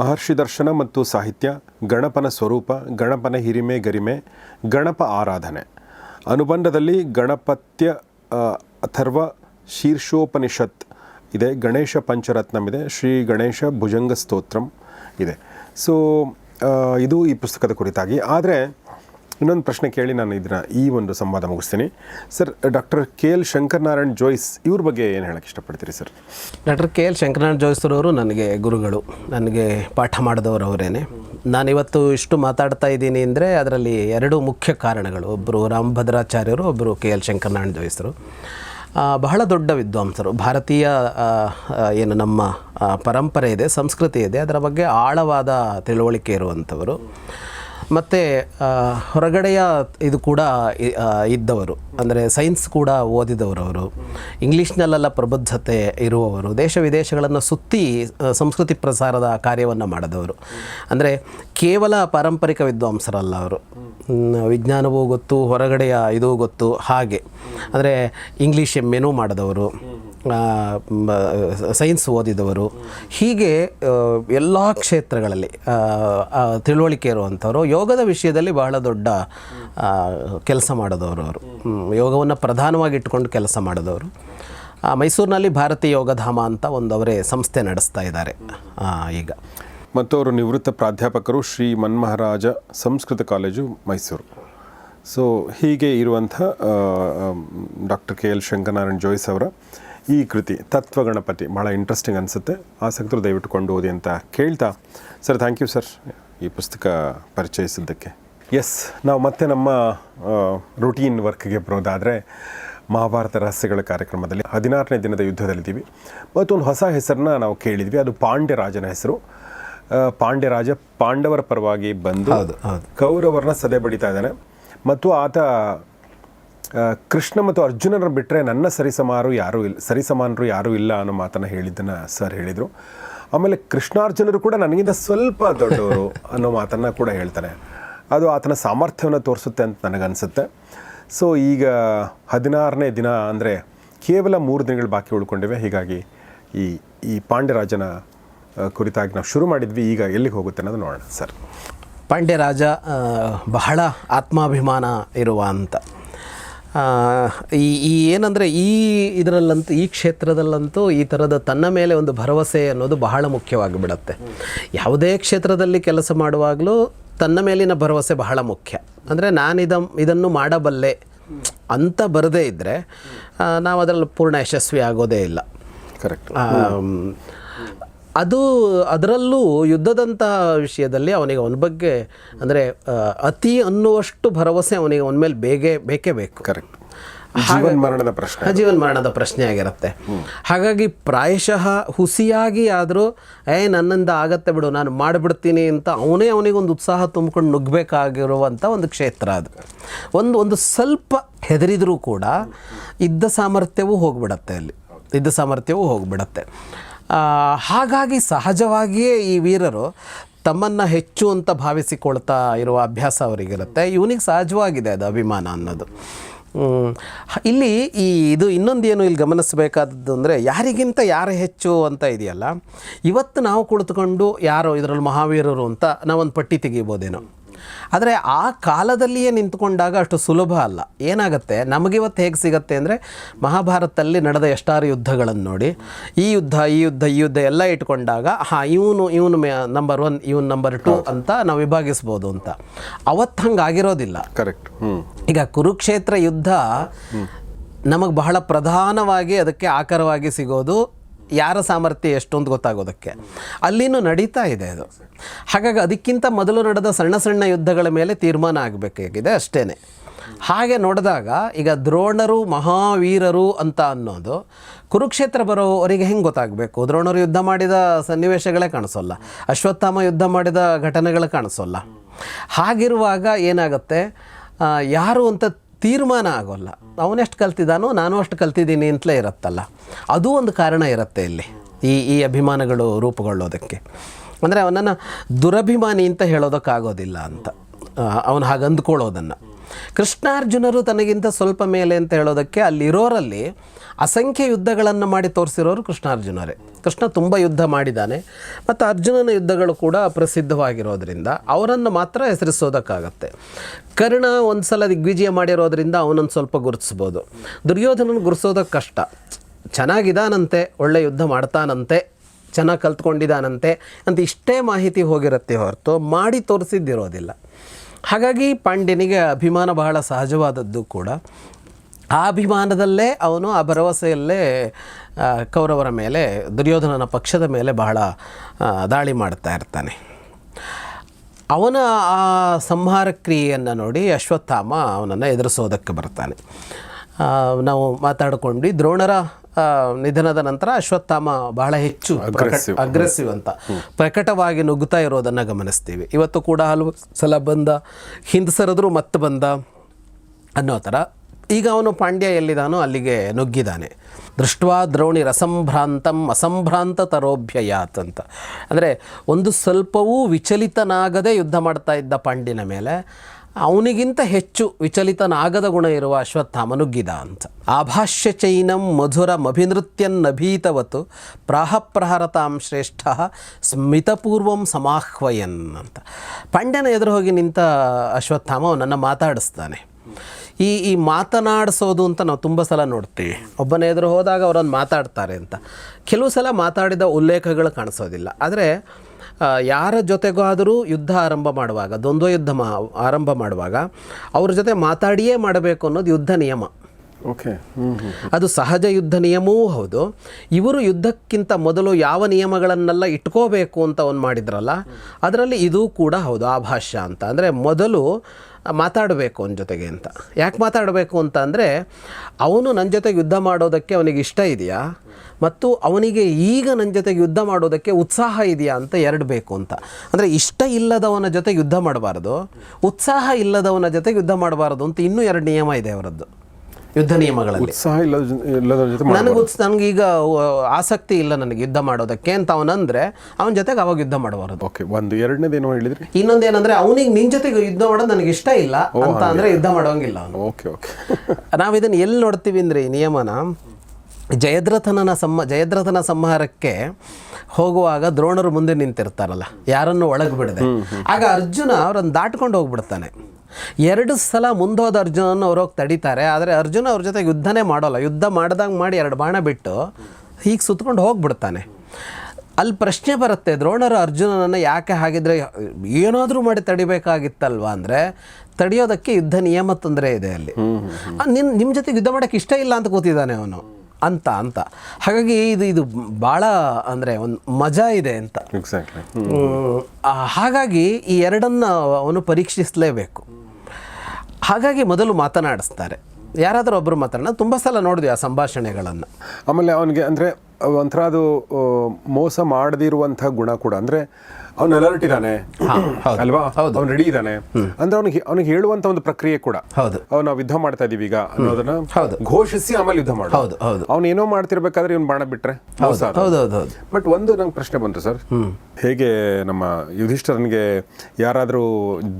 Speaker 2: ಮಹರ್ಷಿ ದರ್ಶನ ಮತ್ತು ಸಾಹಿತ್ಯ, ಗಣಪನ ಸ್ವರೂಪ, ಗಣಪನ ಹಿರಿಮೆ, ಗರಿಮೆ, ಗಣಪ ಆರಾಧನೆ. ಅನುಬಂಧದಲ್ಲಿ ಗಣಪತ್ಯ ಅಥರ್ವ ಶೀರ್ಷೋಪನಿಷತ್ ಇದೆ. ಗಣೇಶ ಪಂಚರತ್ನಂ ಇದೆ ಶ್ರೀ ಗಣೇಶ ಭುಜಂಗ ಸ್ತೋತ್ರಂ ಇದೆ. ಸೊ ಇದು ಈ ಪುಸ್ತಕದ ಕುರಿತಾಗಿ. ಆದರೆ, ಇನ್ನೊಂದು ಪ್ರಶ್ನೆ ಕೇಳಿ ನಾನು ಇದನ್ನ ಈ ಒಂದು ಸಂವಾದ ಮುಗಿಸ್ತೀನಿ. Sir, doctor K L Shankaranarayan Jois ಇವ್ರ ಬಗ್ಗೆ ಏನು ಹೇಳಕ್ಕೆ ಇಷ್ಟಪಡ್ತೀರಿ sir?
Speaker 1: Doctor K L Shankaranarayana ಜೋಯ್ಸರವರು ನನಗೆ ಗುರುಗಳು. ನನಗೆ ಪಾಠ ಮಾಡಿದವರು ಅವರೇನೆ. ನಾನಿವತ್ತು ಇಷ್ಟು ಮಾತಾಡ್ತಾ ಇದ್ದೀನಿ ಅಂದರೆ ಅದರಲ್ಲಿ ಎರಡು ಮುಖ್ಯ ಕಾರಣಗಳು. ಒಬ್ಬರು ರಾಮಭದ್ರಾಚಾರ್ಯರು ಒಬ್ಬರು ಕೆ ಎಲ್ ಶಂಕರನಾರಾಯಣ ಜೋಯಿಸರು ಬಹಳ ದೊಡ್ಡ ವಿದ್ವಾಂಸರು. ಭಾರತೀಯ ಏನು ನಮ್ಮ ಪರಂಪರೆ ಇದೆ, ಸಂಸ್ಕೃತಿ ಇದೆ, ಅದರ ಬಗ್ಗೆ ಆಳವಾದ ತಿಳುವಳಿಕೆ ಇರುವಂಥವರು. ಮತ್ತು ಹೊರಗಡೆಯ ಇದು ಕೂಡ ಇದ್ದವರು. ಅಂದರೆ ಸೈನ್ಸ್ ಕೂಡ ಓದಿದವರು ಅವರು. ಇಂಗ್ಲೀಷ್ನಲ್ಲೆಲ್ಲ ಪ್ರಬುದ್ಧತೆ ಇರುವವರು. ದೇಶ ವಿದೇಶಗಳನ್ನು ಸುತ್ತಿ ಸಂಸ್ಕೃತಿ ಪ್ರಸಾರದ ಕಾರ್ಯವನ್ನು ಮಾಡಿದವರು. ಅಂದರೆ ಕೇವಲ ಪಾರಂಪರಿಕ ವಿದ್ವಾಂಸರಲ್ಲ ಅವರು. ವಿಜ್ಞಾನವೂ ಗೊತ್ತು, ಹೊರಗಡೆಯ ಇದು ಗೊತ್ತು, ಹಾಗೆ. ಅಂದರೆ ಇಂಗ್ಲೀಷ್ ಎಂ ಎನೂ ಮಾಡಿದವರು. ಸೈನ್ಸ್ ಓದಿದವರು. ಹೀಗೆ ಎಲ್ಲ ಕ್ಷೇತ್ರಗಳಲ್ಲಿ ತಿಳುವಳಿಕೆ ಇರುವಂಥವ್ರು, ಯೋಗದ ವಿಷಯದಲ್ಲಿ ಬಹಳ ದೊಡ್ಡ ಕೆಲಸ ಮಾಡಿದವರು ಅವರು. ಯೋಗವನ್ನು ಪ್ರಧಾನವಾಗಿ ಇಟ್ಕೊಂಡು ಕೆಲಸ ಮಾಡಿದವರು. ಮೈಸೂರಿನಲ್ಲಿ ಭಾರತೀಯ ಯೋಗಧಾಮ ಅಂತ ಒಂದು ಅವರೇ ಸಂಸ್ಥೆ ನಡೆಸ್ತಾ ಇದ್ದಾರೆ ಈಗ.
Speaker 2: ಮತ್ತು ಅವರು ನಿವೃತ್ತ ಪ್ರಾಧ್ಯಾಪಕರು ಶ್ರೀ ಮನ್ಮಹಾರಾಜ ಸಂಸ್ಕೃತ ಕಾಲೇಜು ಮೈಸೂರು. ಸೊ ಹೀಗೆ ಇರುವಂಥ doctor K L Shankaranarayan Jois ಅವರ ಈ ಕೃತಿ ತತ್ವ ಗಣಪತಿ ಭಾಳ ಇಂಟ್ರೆಸ್ಟಿಂಗ್ ಅನಿಸುತ್ತೆ. ಆಸಕ್ತರು ದಯವಿಟ್ಟು ಕೊಂಡು ಓದಿ ಅಂತ ಕೇಳ್ತಾ. ಸರ್ ಥ್ಯಾಂಕ್ ಯು ಸರ್ ಈ ಪುಸ್ತಕ ಪರಿಚಯಿಸಿದ್ದಕ್ಕೆ. ಎಸ್ ನಾವು ಮತ್ತೆ ನಮ್ಮ ರುಟೀನ್ ವರ್ಕ್ಗೆ ಬರೋದಾದರೆ ಮಹಾಭಾರತ ರಹಸ್ಯಗಳ ಕಾರ್ಯಕ್ರಮದಲ್ಲಿ ಹದಿನಾರನೇ ದಿನದ ಯುದ್ಧದಲ್ಲಿದ್ದೀವಿ. ಮತ್ತು ಒಂದು ಹೊಸ ಹೆಸರನ್ನ ನಾವು ಕೇಳಿದ್ವಿ. ಅದು ಪಾಂಡ್ಯರಾಜನ ಹೆಸರು. ಪಾಂಡ್ಯರಾಜ ಪಾಂಡ್ಯ ರಾಜ ಪಾಂಡವರ ಪರವಾಗಿ ಬಂದು. ಕೌರವರನ್ನ ಸದೆ ಬಡಿತಾ ಇದ್ದಾನೆ. ಮತ್ತು ಆತ ಕೃಷ್ಣ ಮತ್ತು ಅರ್ಜುನರ ಬಿಟ್ಟರೆ ನನ್ನ ಸರಿಸಮಾರು ಯಾರೂ ಇಲ್ಲ, ಸರಿಸಮಾನರು ಯಾರೂ ಇಲ್ಲ ಅನ್ನೋ ಮಾತನ್ನು ಹೇಳಿದ್ದನ್ನು ಸರ್ ಹೇಳಿದರು. ಆಮೇಲೆ ಕೃಷ್ಣಾರ್ಜುನರು ಕೂಡ ನನಗಿಂತ ಸ್ವಲ್ಪ ದೊಡ್ಡವರು ಅನ್ನೋ ಮಾತನ್ನು ಕೂಡ ಹೇಳ್ತಾನೆ ಅದು ಆತನ ಸಾಮರ್ಥ್ಯವನ್ನು ತೋರಿಸುತ್ತೆ ಅಂತ ನನಗನ್ಸುತ್ತೆ. ಸೊ ಈಗ ಹದಿನಾರನೇ ದಿನ ಅಂದರೆ ಕೇವಲ ಮೂರು ದಿನಗಳು ಬಾಕಿ ಉಳ್ಕೊಂಡಿವೆ. ಹೀಗಾಗಿ ಈ ಈ ಪಾಂಡ್ಯರಾಜನ ಕುರಿತಾಗಿ ನಾವು ಶುರು ಮಾಡಿದ್ವಿ. ಈಗ ಎಲ್ಲಿಗೆ ಹೋಗುತ್ತೆ ಅನ್ನೋದು ನೋಡೋಣ ಸರ್.
Speaker 1: ಪಾಂಡ್ಯರಾಜ ಬಹಳ ಆತ್ಮಾಭಿಮಾನ ಇರುವ ಅಂತ. ಈ ಈ ಏನಂದರೆ ಈ ಇದರಲ್ಲಂತೂ ಈ ಕ್ಷೇತ್ರದಲ್ಲಂತೂ ಈ ಥರದ ತನ್ನ ಮೇಲೆ ಒಂದು ಭರವಸೆ ಅನ್ನೋದು ಬಹಳ ಮುಖ್ಯವಾಗಿ ಬಿಡುತ್ತೆ ಯಾವುದೇ ಕ್ಷೇತ್ರದಲ್ಲಿ ಕೆಲಸ ಮಾಡುವಾಗಲೂ ತನ್ನ ಮೇಲಿನ ಭರವಸೆ ಬಹಳ ಮುಖ್ಯ. ಅಂದರೆ ನಾನಿದ ಇದನ್ನು ಮಾಡಬಲ್ಲೆ ಅಂತ ಬರದೇ ಇದ್ದರೆ ನಾವು ಅದರಲ್ಲಿ ಪೂರ್ಣ ಯಶಸ್ವಿ ಆಗೋದೇ ಇಲ್ಲ.
Speaker 2: ಕರೆಕ್ಟ್
Speaker 1: ಅದು ಅದರಲ್ಲೂ ಯುದ್ಧದಂತಹ ವಿಷಯದಲ್ಲಿ ಅವನಿಗೆ ಅವನ ಬಗ್ಗೆ ಅಂದರೆ ಅತಿ ಅನ್ನುವಷ್ಟು ಭರವಸೆ ಅವನಿಗೆ ಅವನ ಮೇಲೆ ಬೇಗ ಬೇಕೇ ಬೇಕು.
Speaker 2: ಕರೆಕ್ಟ್ ಜೀವನ್ ಮರಣದ ಪ್ರಶ್ನೆ
Speaker 1: ಜೀವನ ಮರಣದ ಪ್ರಶ್ನೆ ಆಗಿರುತ್ತೆ. ಹಾಗಾಗಿ ಪ್ರಾಯಶಃ ಹುಸಿಯಾಗಿ ಆದರೂ ಏ ನನ್ನಿಂದ ಆಗತ್ತೆ ಬಿಡು ನಾನು ಮಾಡಿಬಿಡ್ತೀನಿ ಅಂತ ಅವನೇ ಅವನಿಗೊಂದು ಉತ್ಸಾಹ ತುಂಬಿಕೊಂಡು ನುಗ್ಗಬೇಕಾಗಿರುವಂಥ ಒಂದು ಕ್ಷೇತ್ರ ಅದು. ಒಂದು ಒಂದು ಸ್ವಲ್ಪ ಹೆದರಿದರೂ ಕೂಡ ಇದ್ದ ಸಾಮರ್ಥ್ಯವೂ ಹೋಗ್ಬಿಡತ್ತೆ ಅಲ್ಲಿ. ಇದ್ದ ಸಾಮರ್ಥ್ಯವೂ ಹೋಗ್ಬಿಡತ್ತೆ. ಹಾಗಾಗಿ ಸಹಜವಾಗಿಯೇ ಈ ವೀರರು ತಮ್ಮನ್ನು ಹೆಚ್ಚು ಅಂತ ಭಾವಿಸಿಕೊಳ್ತಾ ಇರುವ ಅಭ್ಯಾಸ ಅವರಿಗಿರುತ್ತೆ. ಇವನಿಗೆ ಸಹಜವಾಗಿದೆ ಅದು ಅಭಿಮಾನ ಅನ್ನೋದು. ಇಲ್ಲಿ ಈ ಇದು ಇನ್ನೊಂದು ಏನು ಇಲ್ಲಿ ಗಮನಿಸಬೇಕಾದದ್ದು ಅಂದರೆ ಯಾರಿಗಿಂತ ಯಾರು ಹೆಚ್ಚು ಅಂತ ಇದೆಯಲ್ಲ, ಇವತ್ತು ನಾವು ಕುಳಿತುಕೊಂಡು ಯಾರೋ ಇದರಲ್ಲಿ ಮಹಾವೀರರು ಅಂತ ನಾವೊಂದು ಪಟ್ಟಿ ತೆಗಿಬೋದೇನೋ ಆದರೆ ಆ ಕಾಲದಲ್ಲಿಯೇ ನಿಂತ್ಕೊಂಡಾಗ ಅಷ್ಟು ಸುಲಭ ಅಲ್ಲ. ಏನಾಗುತ್ತೆ? ನಮಗಿವತ್ತು ಹೇಗೆ ಸಿಗತ್ತೆ ಅಂದರೆ ಮಹಾಭಾರತದಲ್ಲಿ ನಡೆದ ಎಷ್ಟಾರು ಯುದ್ಧಗಳನ್ನು ನೋಡಿ. ಈ ಯುದ್ಧ ಈ ಯುದ್ಧ ಈ ಯುದ್ಧ ಎಲ್ಲ ಇಟ್ಕೊಂಡಾಗ ಹಾಂ ಇವನು ಇವನು ನಂಬರ್ ಒನ್ ಇವನು ನಂಬರ್ ಟು ಅಂತ ನಾವು ವಿಭಾಗಿಸ್ಬೋದು ಅಂತ. ಅವತ್ತು ಹಂಗೆ ಆಗಿರೋದಿಲ್ಲ.
Speaker 2: ಕರೆಕ್ಟ್
Speaker 1: ಈಗ ಕುರುಕ್ಷೇತ್ರ ಯುದ್ಧ ನಮಗೆ ಬಹಳ ಪ್ರಧಾನವಾಗಿ ಅದಕ್ಕೆ ಆಕರವಾಗಿ ಸಿಗೋದು ಯಾರ ಸಾಮರ್ಥ್ಯ ಎಷ್ಟು ಅಂತ ಗೊತ್ತಾಗೋದಕ್ಕೆ. ಅಲ್ಲಿನೂ ನಡೀತಾ ಇದೆ ಅದು. ಹಾಗಾಗಿ ಅದಕ್ಕಿಂತ ಮೊದಲು ನಡೆದ ಸಣ್ಣ ಸಣ್ಣ ಯುದ್ಧಗಳ ಮೇಲೆ ತೀರ್ಮಾನ ಆಗಬೇಕಾಗಿದೆ ಅಷ್ಟೇ ಹಾಗೆ ನೋಡಿದಾಗ ಈಗ ದ್ರೋಣರು, ಮಹಾವೀರರು ಅಂತ ಅನ್ನೋದು ಕುರುಕ್ಷೇತ್ರ ಬರೋವರಿಗೆ ಹೆಂಗೆ ಗೊತ್ತಾಗಬೇಕು? ದ್ರೋಣರು ಯುದ್ಧ ಮಾಡಿದ ಸನ್ನಿವೇಶಗಳೇ ಕಾಣಿಸೋಲ್ಲ. ಅಶ್ವತ್ಥಾಮ ಯುದ್ಧ ಮಾಡಿದ ಘಟನೆಗಳು ಕಾಣಿಸೋಲ್ಲ. ಹಾಗಿರುವಾಗ ಏನಾಗುತ್ತೆ? ಯಾರು ಅಂತ ತೀರ್ಮಾನ ಆಗೋಲ್ಲ. ಅವನೆಷ್ಟು ಕಲ್ತಿದ್ದಾನೋ ನಾನು ಅಷ್ಟು ಕಲ್ತಿದ್ದೀನಿ ಅಂತಲೇ ಇರುತ್ತಲ್ಲ. ಅದು ಒಂದು ಕಾರಣ ಇರುತ್ತೆ ಇಲ್ಲಿ, ಈ ಈ ಅಭಿಮಾನಗಳು ರೂಪುಗೊಳ್ಳೋದಕ್ಕೆ ಅಂದರೆ ಅವನನ್ನು ದುರಭಿಮಾನಿ ಅಂತ ಹೇಳೋದಕ್ಕಾಗೋದಿಲ್ಲ ಅಂತ. ಅವನು ಹಾಗೆ ಅಂದ್ಕೊಳ್ಳೋದನ್ನು ಕೃಷ್ಣಾರ್ಜುನರು ತನಗಿಂತ ಸ್ವಲ್ಪ ಮೇಲೆ ಅಂತ ಹೇಳೋದಕ್ಕೆ ಅಲ್ಲಿರೋರಲ್ಲಿ ಅಸಂಖ್ಯ ಯುದ್ಧಗಳನ್ನು ಮಾಡಿ ತೋರಿಸಿರೋರು ಕೃಷ್ಣಾರ್ಜುನರೇ. ಕೃಷ್ಣ ತುಂಬ ಯುದ್ಧ ಮಾಡಿದ್ದಾನೆ. ಮತ್ತು ಅರ್ಜುನನ ಯುದ್ಧಗಳು ಕೂಡ ಪ್ರಸಿದ್ಧವಾಗಿರೋದ್ರಿಂದ ಅವರನ್ನು ಮಾತ್ರ ಹೆಸರಿಸೋದಕ್ಕಾಗತ್ತೆ. ಕರ್ಣ ಒಂದು ಸಲ ದಿಗ್ವಿಜಯ ಮಾಡಿರೋದ್ರಿಂದ ಅವನನ್ನು ಸ್ವಲ್ಪ ಗುರುತಿಸ್ಬೋದು. ದುರ್ಯೋಧನನ ಗುರುಸೋದಕ್ಕೆ ಕಷ್ಟ. ಚೆನ್ನಾಗಿದ್ದಾನಂತೆ ಒಳ್ಳೆ ಯುದ್ಧ ಮಾಡ್ತಾನಂತೆ, ಚೆನ್ನಾಗಿ ಕಲ್ತ್ಕೊಂಡಿದ್ದಾನಂತೆ ಅಂತ ಇಷ್ಟೇ ಮಾಹಿತಿ ಹೋಗಿರುತ್ತೆ ಹೊರತು ಮಾಡಿ ತೋರಿಸಿದ್ದಿರೋದಿಲ್ಲ. ಹಾಗಾಗಿ ಪಾಂಡ್ಯನಿಗೆ ಅಭಿಮಾನ ಬಹಳ ಸಹಜವಾದದ್ದು ಕೂಡ. ಆ ಅಭಿಮಾನದಲ್ಲೇ ಅವನು ಆ ಭರವಸೆಯಲ್ಲೇ ಕೌರವರ ಮೇಲೆ, ದುರ್ಯೋಧನನ ಪಕ್ಷದ ಮೇಲೆ ಬಹಳ ದಾಳಿ ಮಾಡ್ತಾ ಇರ್ತಾನೆ. ಅವನ ಆ ಸಂಹಾರ ಕ್ರಿಯೆಯನ್ನು ನೋಡಿ ಅಶ್ವತ್ಥಾಮ ಅವನನ್ನು ಎದುರಿಸೋದಕ್ಕೆ ಬರ್ತಾನೆ. ನಾವು ಮಾತಾಡಿಕೊಂಡು ದ್ರೋಣರ ನಿಧನದ ನಂತರ ಅಶ್ವತ್ಥಾಮ ಬಹಳ ಹೆಚ್ಚು. ಅಗ್ರೆಸಿವ್ ಅಂತ. ಪ್ರಕಟವಾಗಿ ನುಗ್ಗುತ್ತಾ ಇರೋದನ್ನು ಗಮನಿಸ್ತೀವಿ. ಇವತ್ತು ಕೂಡ ಹಲವು ಸಲ ಬಂದ ಹಿಂದ್ಸರದ್ರು ಮತ್ತೆ ಬಂದ ಅನ್ನೋ ಥರ. ಈಗ ಅವನು ಪಾಂಡ್ಯ ಎಲ್ಲಿದಾನೋ ಅಲ್ಲಿಗೆ ನುಗ್ಗಿದ್ದಾನೆ ದೃಷ್ಟ್ವಾ ದ್ರೋಣಿ ರಸಂಭ್ರಾಂತಂ ಅಸಂಭ್ರಾಂತ ತರೋಭ್ಯಯಾತ್ ಅಂತ. ಅಂದರೆ ಒಂದು ಸ್ವಲ್ಪವೂ ವಿಚಲಿತನಾಗದೆ ಯುದ್ಧ ಮಾಡ್ತಾ ಇದ್ದ ಪಾಂಡ್ಯನ ಮೇಲೆ ಅವನಿಗಿಂತ ಹೆಚ್ಚು ವಿಚಲಿತನಾಗದ ಗುಣ ಇರುವ ಅಶ್ವತ್ಥಾಮ ನುಗ್ಗಿದ ಅಂತ ಆಭಾಷ್ಯ ಚೈನಂ ಮಧುರ ಮಭಿನೃತ್ಯನ್ನಭೀತವತ್ತು ಪ್ರಾಹಪ್ರಹರತಾಂ ಶ್ರೇಷ್ಠ ಸ್ಮಿತಪೂರ್ವಂ ಸಮಾಹ್ವಯನ್ ಅಂತ. ಪಂಡ್ಯನ ಎದುರು ಹೋಗಿ ನಿಂತ ಅಶ್ವತ್ಥಾಮ ಅವನನ್ನು ಮಾತಾಡಿಸ್ತಾನೆ. ಈ ಈ ಮಾತನಾಡಿಸೋದು ಅಂತ ನಾವು ತುಂಬ ಸಲ ನೋಡ್ತೀವಿ. ಒಬ್ಬನ ಎದುರು ಹೋದಾಗ ಅವರನ್ನು ಮಾತಾಡ್ತಾರೆ ಅಂತ. ಕೆಲವು ಸಲ ಮಾತಾಡಿದ ಉಲ್ಲೇಖಗಳು ಕಾಣಿಸೋದಿಲ್ಲ. ಆದರೆ ಆ, ಜೊತೆಗೂ ಆದರೂ ಯುದ್ಧ ಆರಂಭ ಮಾಡುವಾಗ ದ್ವಂದ್ವ ಯುದ್ಧ ಮಾ ಆರಂಭ ಮಾಡುವಾಗ ಅವ್ರ ಜೊತೆ ಮಾತಾಡಿಯೇ ಮಾಡಬೇಕು ಅನ್ನೋದು ಯುದ್ಧ ನಿಯಮ.
Speaker 2: ಓಕೆ.
Speaker 1: ಅದು ಸಹಜ ಯುದ್ಧ ನಿಯಮವೂ ಹೌದು. ಇವರು ಯುದ್ಧಕ್ಕಿಂತ ಮೊದಲು ಯಾವ ನಿಯಮಗಳನ್ನೆಲ್ಲ ಇಟ್ಕೋಬೇಕು ಅಂತ ಅವ್ನು ಮಾಡಿದ್ರಲ್ಲ ಅದರಲ್ಲಿ ಇದು ಕೂಡ ಹೌದು ಆ ಭಾಷ್ಯ ಅಂತ. ಅಂದರೆ ಮೊದಲು ಮಾತಾಡಬೇಕು ಅವನ ಜೊತೆಗೆ ಅಂತ. ಯಾಕೆ ಮಾತಾಡಬೇಕು ಅಂತ ಅಂದರೆ ಅವನು ನನ್ನ ಜೊತೆಗೆ ಯುದ್ಧ ಮಾಡೋದಕ್ಕೆ ಅವನಿಗೆ ಇಷ್ಟ ಇದೆಯಾ? ಮತ್ತು ಅವನಿಗೆ ಈಗ ನನ್ನ ಜೊತೆಗೆ ಯುದ್ಧ ಮಾಡೋದಕ್ಕೆ ಉತ್ಸಾಹ ಇದೆಯಾ ಅಂತ ಎರಡು ಬೇಕು ಅಂತ. ಅಂದರೆ ಇಷ್ಟ ಇಲ್ಲದವನ ಜೊತೆ ಯುದ್ಧ ಮಾಡಬಾರ್ದು ಉತ್ಸಾಹ ಇಲ್ಲದವನ ಜೊತೆ ಯುದ್ಧ ಮಾಡಬಾರ್ದು ಅಂತ ಇನ್ನೂ ಎರಡು ನಿಯಮ ಇದೆ ಅವರದ್ದು. ಯುದ್ಧ ನಿಯಮಗಳಲ್ಲಿ. ನನಗೆ ಈಗ ನನಗೀಗ ಆಸಕ್ತಿ ಇಲ್ಲ ನನಗೆ ಯುದ್ಧ ಮಾಡೋದಕ್ಕೆ ಅಂತ ಅವನಂದ್ರೆ ಅವನ ಜೊತೆಗೆ ಅವಾಗ ಯುದ್ಧ ಮಾಡಬಾರದು.
Speaker 2: ಓಕೆ ಒಂದು ಎರಡನೇದೇನೋ ಇನ್ನೊಂದು
Speaker 1: ಇನ್ನೊಂದೇನಂದ್ರೆ ಅವನಿಗೆ ನಿನ್ ಜೊತೆಗೆ ಯುದ್ಧ ಮಾಡೋದು ನನಗೆ ಇಷ್ಟ ಇಲ್ಲ ಅಂತ ಅಂದ್ರೆ ಯುದ್ಧ ಮಾಡೋಂಗಿಲ್ಲ ಅವನು.
Speaker 2: Okay okay.
Speaker 1: ನಾವು ಇದನ್ನ ಎಲ್ಲಿ ನೋಡ್ತೀವಿ ಅಂದ್ರೆ ಈ ನಿಯಮನ? ಜಯದ್ರಥನನ ಸಮ್ಮ ಜಯದ್ರಥನ ಸಂಹಾರಕ್ಕೆ ಹೋಗುವಾಗ ದ್ರೋಣರು ಮುಂದೆ ನಿಂತಿರ್ತಾರಲ್ಲ ಯಾರನ್ನು ಒಳಗೆ ಬಿಡದೆ. ಆಗ ಅರ್ಜುನ ಅವರನ್ನು ದಾಟ್ಕೊಂಡು ಹೋಗ್ಬಿಡ್ತಾನೆ. ಎರಡು ಸಲ ಮುಂದೋದ ಅರ್ಜುನನ್ನು ಅವ್ರು ಹೋಗಿ ತಡೀತಾರೆ ಆದರೆ ಅರ್ಜುನ ಅವ್ರ ಜೊತೆ ಯುದ್ಧನೇ ಮಾಡೋಲ್ಲ. ಯುದ್ಧ ಮಾಡ್ದಂಗೆ ಮಾಡಿ ಎರಡು ಬಾಣ ಬಿಟ್ಟು ಹೀಗೆ ಸುತ್ಕೊಂಡು ಹೋಗ್ಬಿಡ್ತಾನೆ. ಅಲ್ಲಿ ಪ್ರಶ್ನೆ ಬರುತ್ತೆ ದ್ರೋಣರು ಅರ್ಜುನನನ್ನು ಯಾಕೆ ಹಾಗಿದ್ರೆ ಏನಾದರೂ ಮಾಡಿ ತಡಿಬೇಕಾಗಿತ್ತಲ್ವ ಅಂದರೆ ತಡೆಯೋದಕ್ಕೆ ಯುದ್ಧ ನಿಯಮ ತೊಂದರೆ ಇದೆ ಅಲ್ಲಿ. ನಿನ್ನ ನಿಮ್ಮ ಜೊತೆಗೆ ಯುದ್ಧ ಮಾಡೋಕ್ಕೆ ಇಷ್ಟ ಇಲ್ಲ ಅಂತ ಕೂತಿದ್ದಾನೆ ಅವನು. ಅಂತ ಅಂತ. ಹಾಗಾಗಿ ಇದು ಇದು ಭಾಳ ಅಂದರೆ ಒಂದು ಮಜಾ ಇದೆ ಅಂತ.
Speaker 2: ಎಕ್ಸಾಕ್ಟ್ಲಿ
Speaker 1: ಹಾಗಾಗಿ ಈ ಎರಡನ್ನು ಅವನು ಪರೀಕ್ಷಿಸಲೇಬೇಕು. ಹಾಗಾಗಿ ಮೊದಲು ಮಾತನಾಡಿಸ್ತಾರೆ. ಯಾರಾದರೂ ಒಬ್ಬರು ಮಾತಾಡೋಣ ತುಂಬ ಸಲ ನೋಡಿದ್ವಿ ಆ ಸಂಭಾಷಣೆಗಳನ್ನು.
Speaker 2: ಆಮೇಲೆ ಅವನಿಗೆ ಅಂದರೆ ಒಂಥರ ಅದು ಮೋಸ ಮಾಡದಿರುವಂಥ ಗುಣ ಕೂಡ. ಅಂದರೆ ಅವ್ನು ಅಲರ್ಟ್ ಇದ್ದಾನೆ. ಅಲ್ವಾ. ಅವ್ನು ರೆಡಿ ಇದ್ದಾನೆ ಅಂದ್ರೆ ಅವ್ನಿಗೆ ಅವ್ನಿಗೆ ಹೇಳುವಂತ ಒಂದು ಪ್ರಕ್ರಿಯೆ ಕೂಡ.
Speaker 1: ಹೌದು.
Speaker 2: ಅವ್ನು ನಾವು ಯುದ್ಧ ಮಾಡ್ತಾ ಇದೀವಿ ಈಗ ಅನ್ನೋದನ್ನ. ಘೋಷಿಸಿ ಆಮೇಲೆ ಯುದ್ಧ ಮಾಡು
Speaker 1: ಹೌದು ಹೌದು.
Speaker 2: ಅವ್ನು ಏನೋ ಮಾಡ್ತಿರ್ಬೇಕಾದ್ರೆ ಇವ್ನು ಬಾಣ ಬಿಟ್ರೆ. ಮೋಸ ಅದು.
Speaker 1: ಹೌದು ಹೌದು ಹೌದು.
Speaker 2: ಬಟ್ ಒಂದು ನಂಗೆ ಪ್ರಶ್ನೆ ಬಂತು ಸರ್. ಹೇಗೆ ನಮ್ಮ ಯುಧಿಷ್ಠರನ್ಗೆ ಯಾರಾದರೂ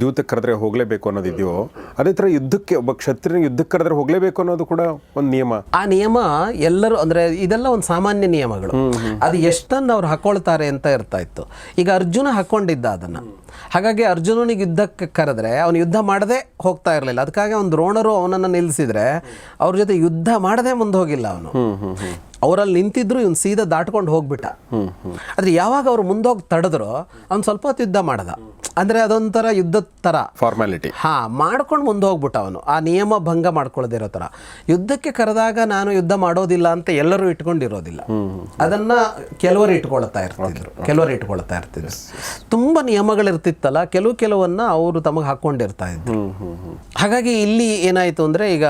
Speaker 2: ದೂತ ಕರೆದ್ರೆ ಹೋಗ್ಲೇಬೇಕು ಅನ್ನೋದಿದೆಯೋ ಅದೇ ತರ ಯುದ್ಧಕ್ಕೆ ಒಬ್ಬ ಕ್ಷತ್ರಿಯ ಯುದ್ಧಕ್ಕೆ ಕರೆದ್ರೆ ಹೋಗ್ಲೇಬೇಕು ಅನ್ನೋದು ಕೂಡ ಒಂದು ನಿಯಮ.
Speaker 1: ಆ ನಿಯಮ ಎಲ್ಲರೂ ಅಂದ್ರೆ ಇದೆಲ್ಲ ಒಂದು ಸಾಮಾನ್ಯ ನಿಯಮಗಳು. ಅದು ಎಷ್ಟನ್ನು ಅವ್ರು ಹಾಕೊಳ್ತಾರೆ ಅಂತ ಇರ್ತಾ ಇತ್ತು. ಈಗ ಅರ್ಜುನ ಹಾಕೊಂಡಿದ್ದ ಅದನ್ನ. ಹಾಗಾಗಿ ಅರ್ಜುನನಿಗೆ ಯುದ್ಧಕ್ಕೆ ಕರೆದ್ರೆ ಅವನು ಯುದ್ಧ ಮಾಡದೆ ಹೋಗ್ತಾ ಇರಲಿಲ್ಲ. ಅದಕ್ಕಾಗಿ ಒಂದು ದ್ರೋಣರು ಅವನನ್ನು ನಿಲ್ಲಿಸಿದ್ರೆ ಅವ್ರ ಜೊತೆ ಯುದ್ಧ ಮಾಡದೆ ಮುಂದೆ ಹೋಗಿಲ್ಲ ಅವನು. ಅವರಲ್ಲಿ ನಿಂತಿದ್ರು ಇವ್ನು ಸೀದಾ ದಾಟ್ಕೊಂಡು ಹೋಗ್ಬಿಟ್ಟ. ಆದ್ರೆ ಯಾವಾಗ ಅವ್ರು ಮುಂದೋಗಿ ತಡೆದ್ರು ಅವ್ನು ಸ್ವಲ್ಪ ಹೊತ್ತು ಯುದ್ಧ ಮಾಡ್ದ. ಅಂದ್ರೆ ಅದೊಂಥರ ಯುದ್ಧದ ಥರ
Speaker 2: ಫಾರ್ಮಾಲಿಟಿ
Speaker 1: ಹಾ ಮಾಡ್ಕೊಂಡು ಮುಂದೆ ಹೋಗ್ಬಿಟ್ಟ ಅವನು. ಆ ನಿಯಮ ಭಂಗ ಮಾಡ್ಕೊಳ್ಳೋದಿರೋ ಥರ ಯುದ್ಧಕ್ಕೆ ಕರೆದಾಗ ನಾನು ಯುದ್ಧ ಮಾಡೋದಿಲ್ಲ ಅಂತ ಎಲ್ಲರೂ ಇಟ್ಕೊಂಡಿರೋದಿಲ್ಲ. ಅದನ್ನ ಕೆಲವರು ಇಟ್ಕೊಳ್ತಾ ಇರ್ತಿದ್ರು. ಕೆಲವರು ಇಟ್ಕೊಳ್ತಾ ಇರ್ತಿದ್ರು. ತುಂಬಾ ನಿಯಮಗಳಿರ್ತಿತ್ತಲ್ಲ ಕೆಲವು ಕೆಲವನ್ನ ಅವರು ತಮಗೆ ಹಾಕೊಂಡಿರ್ತಾ ಇದ್ರು. ಹಾಗಾಗಿ ಇಲ್ಲಿ ಏನಾಯಿತು ಅಂದರೆ ಈಗ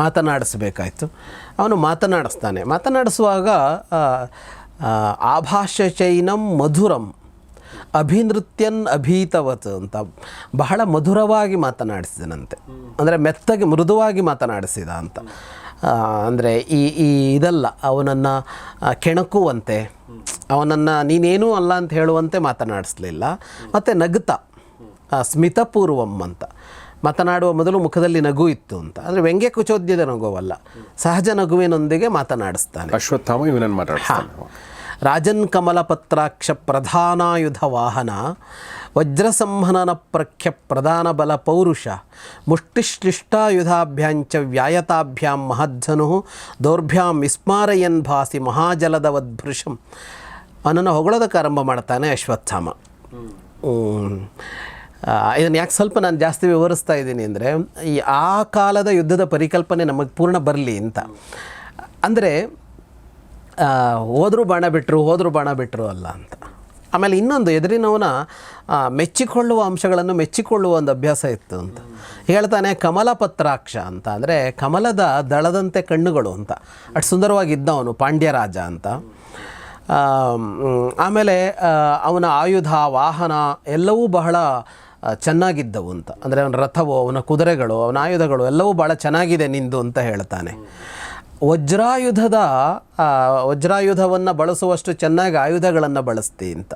Speaker 1: ಮಾತನಾಡಿಸ್ಬೇಕಾಯ್ತು. ಅವನು ಮಾತನಾಡಿಸ್ತಾನೆ. ಮಾತನಾಡಿಸುವಾಗ ಆಭಾಷ್ಯ ಚೈನಂ ಮಧುರಂ, ಅಭಿನೃತ್ಯನ್ ಅಭೀತವತ್ ಅಂತ ಬಹಳ ಮಧುರವಾಗಿ ಮಾತನಾಡಿಸಿದನಂತೆ. ಅಂದರೆ ಮೆತ್ತಗೆ ಮೃದುವಾಗಿ ಮಾತನಾಡಿಸಿದ ಅಂತ. ಅಂದರೆ ಈ ಈ ಇದಲ್ಲ, ಅವನನ್ನು ಕೆಣಕುವಂತೆ, ಅವನನ್ನು ನೀನೇನೂ ಅಲ್ಲ ಅಂತ ಹೇಳುವಂತೆ ಮಾತನಾಡಿಸ್ಲಿಲ್ಲ. ಮತ್ತು ನಗ್ತ ಸ್ಮಿತಪೂರ್ವಂ ಅಂತ. ಮಾತನಾಡುವ ಮೊದಲು ಮುಖದಲ್ಲಿ ನಗು ಇತ್ತು ಅಂತ. ಅಂದರೆ ವ್ಯಂಗ್ಯ ಕುಚೋದ್ಯದ ನಗುವಲ್ಲ ಸಹಜ ನಗುವಿನೊಂದಿಗೆ ಮಾತನಾಡಿಸ್ತಾನೆ.
Speaker 2: ಅಶ್ವತ್ಥಾಮ ಇವನನ್ನು ಮಾತಾಡ್ತಾನೆ
Speaker 1: ರಾಜನ್ ಕಮಲಪತ್ರಾಕ್ಷ ಪ್ರಧಾನಾಯುಧ ವಾಹನ ವಜ್ರಸಂಹನನ ಪ್ರಖ್ಯ ಪ್ರಧಾನ ಬಲ ಪೌರುಷ ಮುಷ್ಟಿಶ್ಲಿಷ್ಟಾಯುಧಾಭ್ಯಾಂಚ ವ್ಯಾಯತಾಭ್ಯಾಂ ಮಹಜ್ಜನು ದೌರ್ಭ್ಯಾಂ ವಿಸ್ಮಾರಯನ್ ಭಾಸಿ ಮಹಾಜಲದ ವದ್ಭೃಶಂ ಅವನನ್ನು ಹೊಗಳೋದಕ್ಕೆ ಆರಂಭ ಮಾಡ್ತಾನೆ ಅಶ್ವತ್ಥಾಮ. ಇದನ್ನು ಯಾಕೆ ಸ್ವಲ್ಪ ನಾನು ಜಾಸ್ತಿ ವಿವರಿಸ್ತಾ ಇದ್ದೀನಿ ಅಂದರೆ, ಈ ಆ ಕಾಲದ ಯುದ್ಧದ ಪರಿಕಲ್ಪನೆ ನಮಗೆ ಪೂರ್ಣ ಬರಲಿ ಅಂತ. ಅಂದರೆ ಹೋದರೂ ಬಾಣ ಬಿಟ್ಟರು ಹೋದರೂ ಬಾಣ ಬಿಟ್ಟರು ಅಲ್ಲ ಅಂತ. ಆಮೇಲೆ ಇನ್ನೊಂದು ಎದುರಿನವನ ಮೆಚ್ಚಿಕೊಳ್ಳುವ ಅಂಶಗಳನ್ನು ಮೆಚ್ಚಿಕೊಳ್ಳುವ ಒಂದು ಅಭ್ಯಾಸ ಇತ್ತು ಅಂತ. ಹೇಳ್ತಾನೆ, ಕಮಲ ಪತ್ರಾಕ್ಷ ಅಂತ. ಅಂದರೆ, ಕಮಲದ ದಳದಂತೆ ಕಣ್ಣುಗಳು ಅಂತ. ಅಷ್ಟು ಸುಂದರವಾಗಿದ್ದ ಅವನು ಪಾಂಡ್ಯರಾಜ ಅಂತ. ಆಮೇಲೆ ಅವನ ಆಯುಧ, ವಾಹನ ಎಲ್ಲವೂ ಬಹಳ ಚೆನ್ನಾಗಿದ್ದವು ಅಂತ. ಅಂದರೆ ಅವನ ರಥವು, ಅವನ ಕುದುರೆಗಳು, ಅವನ ಆಯುಧಗಳು, ಎಲ್ಲವೂ ಭಾಳ ಚೆನ್ನಾಗಿದೆ ನಿಂದು ಅಂತ ಹೇಳ್ತಾನೆ. ವಜ್ರಾಯುಧದ ವಜ್ರಾಯುಧವನ್ನು ಬಳಸುವಷ್ಟು ಚೆನ್ನಾಗಿ ಆಯುಧಗಳನ್ನು ಬಳಸ್ತಿ ಅಂತ.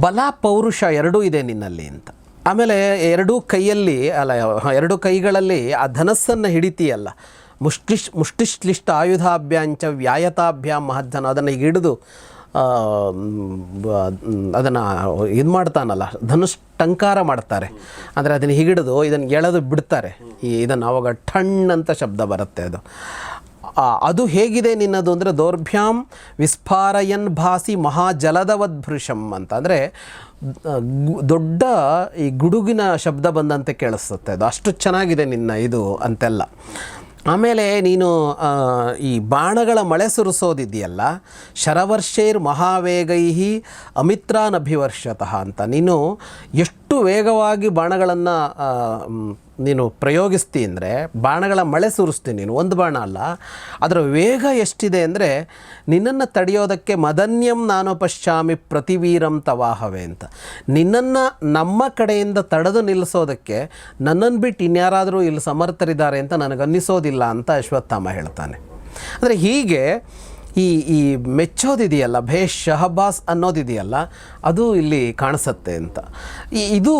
Speaker 1: ಬಲ ಪೌರುಷ ಎರಡೂ ಇದೆ ನಿನ್ನಲ್ಲಿ ಅಂತ. ಆಮೇಲೆ ಎರಡೂ ಕೈಯಲ್ಲಿ, ಅಲ್ಲ, ಎರಡು ಕೈಗಳಲ್ಲಿ ಆ ಧನಸ್ಸನ್ನು ಹಿಡಿತೀಯಲ್ಲ. ಮುಷ್ಟಿಶ್, ಮುಷ್ಟಿಶ್ಲಿಷ್ಟ ಆಯುಧಾಭ್ಯಾಂಚ ವ್ಯಾಯತಾಭ್ಯಾಂ ಮಹಜ್ಜನ ಅದನ್ನು ಹಿಡಿದು ಅದನ್ನು ಇದು ಮಾಡ್ತಾನಲ್ಲ, ಧನುಷ್ ಟಂಕಾರ ಮಾಡ್ತಾರೆ. ಅಂದರೆ ಅದನ್ನು ಹಿಡಿದು ಇದನ್ನು ಎಳೆದು ಬಿಡ್ತಾರೆ. ಈ ಇದನ್ನು ಆವಾಗ ಅಂತ ಶಬ್ದ ಬರುತ್ತೆ ಅದು. ಅದು ಹೇಗಿದೆ ನಿನ್ನದು ಅಂದರೆ ದೌರ್ಭ್ಯಾಂ ವಿಸ್ಫಾರಯನ್ ಭಾಸಿ ಮಹಾಜಲದವದ್ಭೃಶಂ ಅಂತ. ಅಂದರೆ ದೊಡ್ಡ ಈ ಗುಡುಗಿನ ಶಬ್ದ ಬಂದಂತೆ ಕೇಳಿಸುತ್ತೆ ಅದು. ಅಷ್ಟು ಚೆನ್ನಾಗಿದೆ ನಿನ್ನ ಇದು ಅಂತೆಲ್ಲ. ಆಮೇಲೆ ನೀನು ಈ ಬಾಣಗಳ ಮಳೆ ಸುರಿಸೋದಿದೆಯಲ್ಲ ಶರವರ್ಷೇರ್ ಮಹಾವೇಗೈ ಅಮಿತ್ರಾನಭಿವರ್ಷತಃ ಅಂತ. ನೀನು ಎಷ್ಟು ವೇಗವಾಗಿ ಬಾಣಗಳನ್ನು ನೀನು ಪ್ರಯೋಗಿಸ್ತಿ ಅಂದರೆ ಬಾಣಗಳ ಮಳೆ ಸುರಿಸ್ತೀನಿ ನೀನು, ಒಂದು ಬಾಣ ಅಲ್ಲ. ಅದರ ವೇಗ ಎಷ್ಟಿದೆ ಅಂದರೆ ನಿನ್ನನ್ನು ತಡೆಯೋದಕ್ಕೆ ಮದನ್ಯಂ ನಾನು ಪಶ್ಚಾಮಿ ಪ್ರತಿವೀರಂ ತವಾಹವೆ ಅಂತ. ನಿನ್ನನ್ನು ನಮ್ಮ ಕಡೆಯಿಂದ ತಡೆದು ನಿಲ್ಲಿಸೋದಕ್ಕೆ ನನ್ನನ್ನು ಬಿಟ್ಟು ಇನ್ಯಾರಾದರೂ ಇಲ್ಲಿ ಸಮರ್ಥರಿದ್ದಾರೆ ಅಂತ ನನಗನ್ನಿಸೋದಿಲ್ಲ ಅಂತ ಅಶ್ವತ್ಥಾಮ ಹೇಳ್ತಾನೆ. ಅಂದರೆ ಹೀಗೆ ಈ ಈ ಮೆಚ್ಚೋದಿದೆಯಲ್ಲ, ಭೇಷ್ ಶಹಬಾಸ್ ಅನ್ನೋದಿದೆಯಲ್ಲ, ಅದು ಇಲ್ಲಿ ಕಾಣಿಸುತ್ತೆ ಅಂತ. ಇದು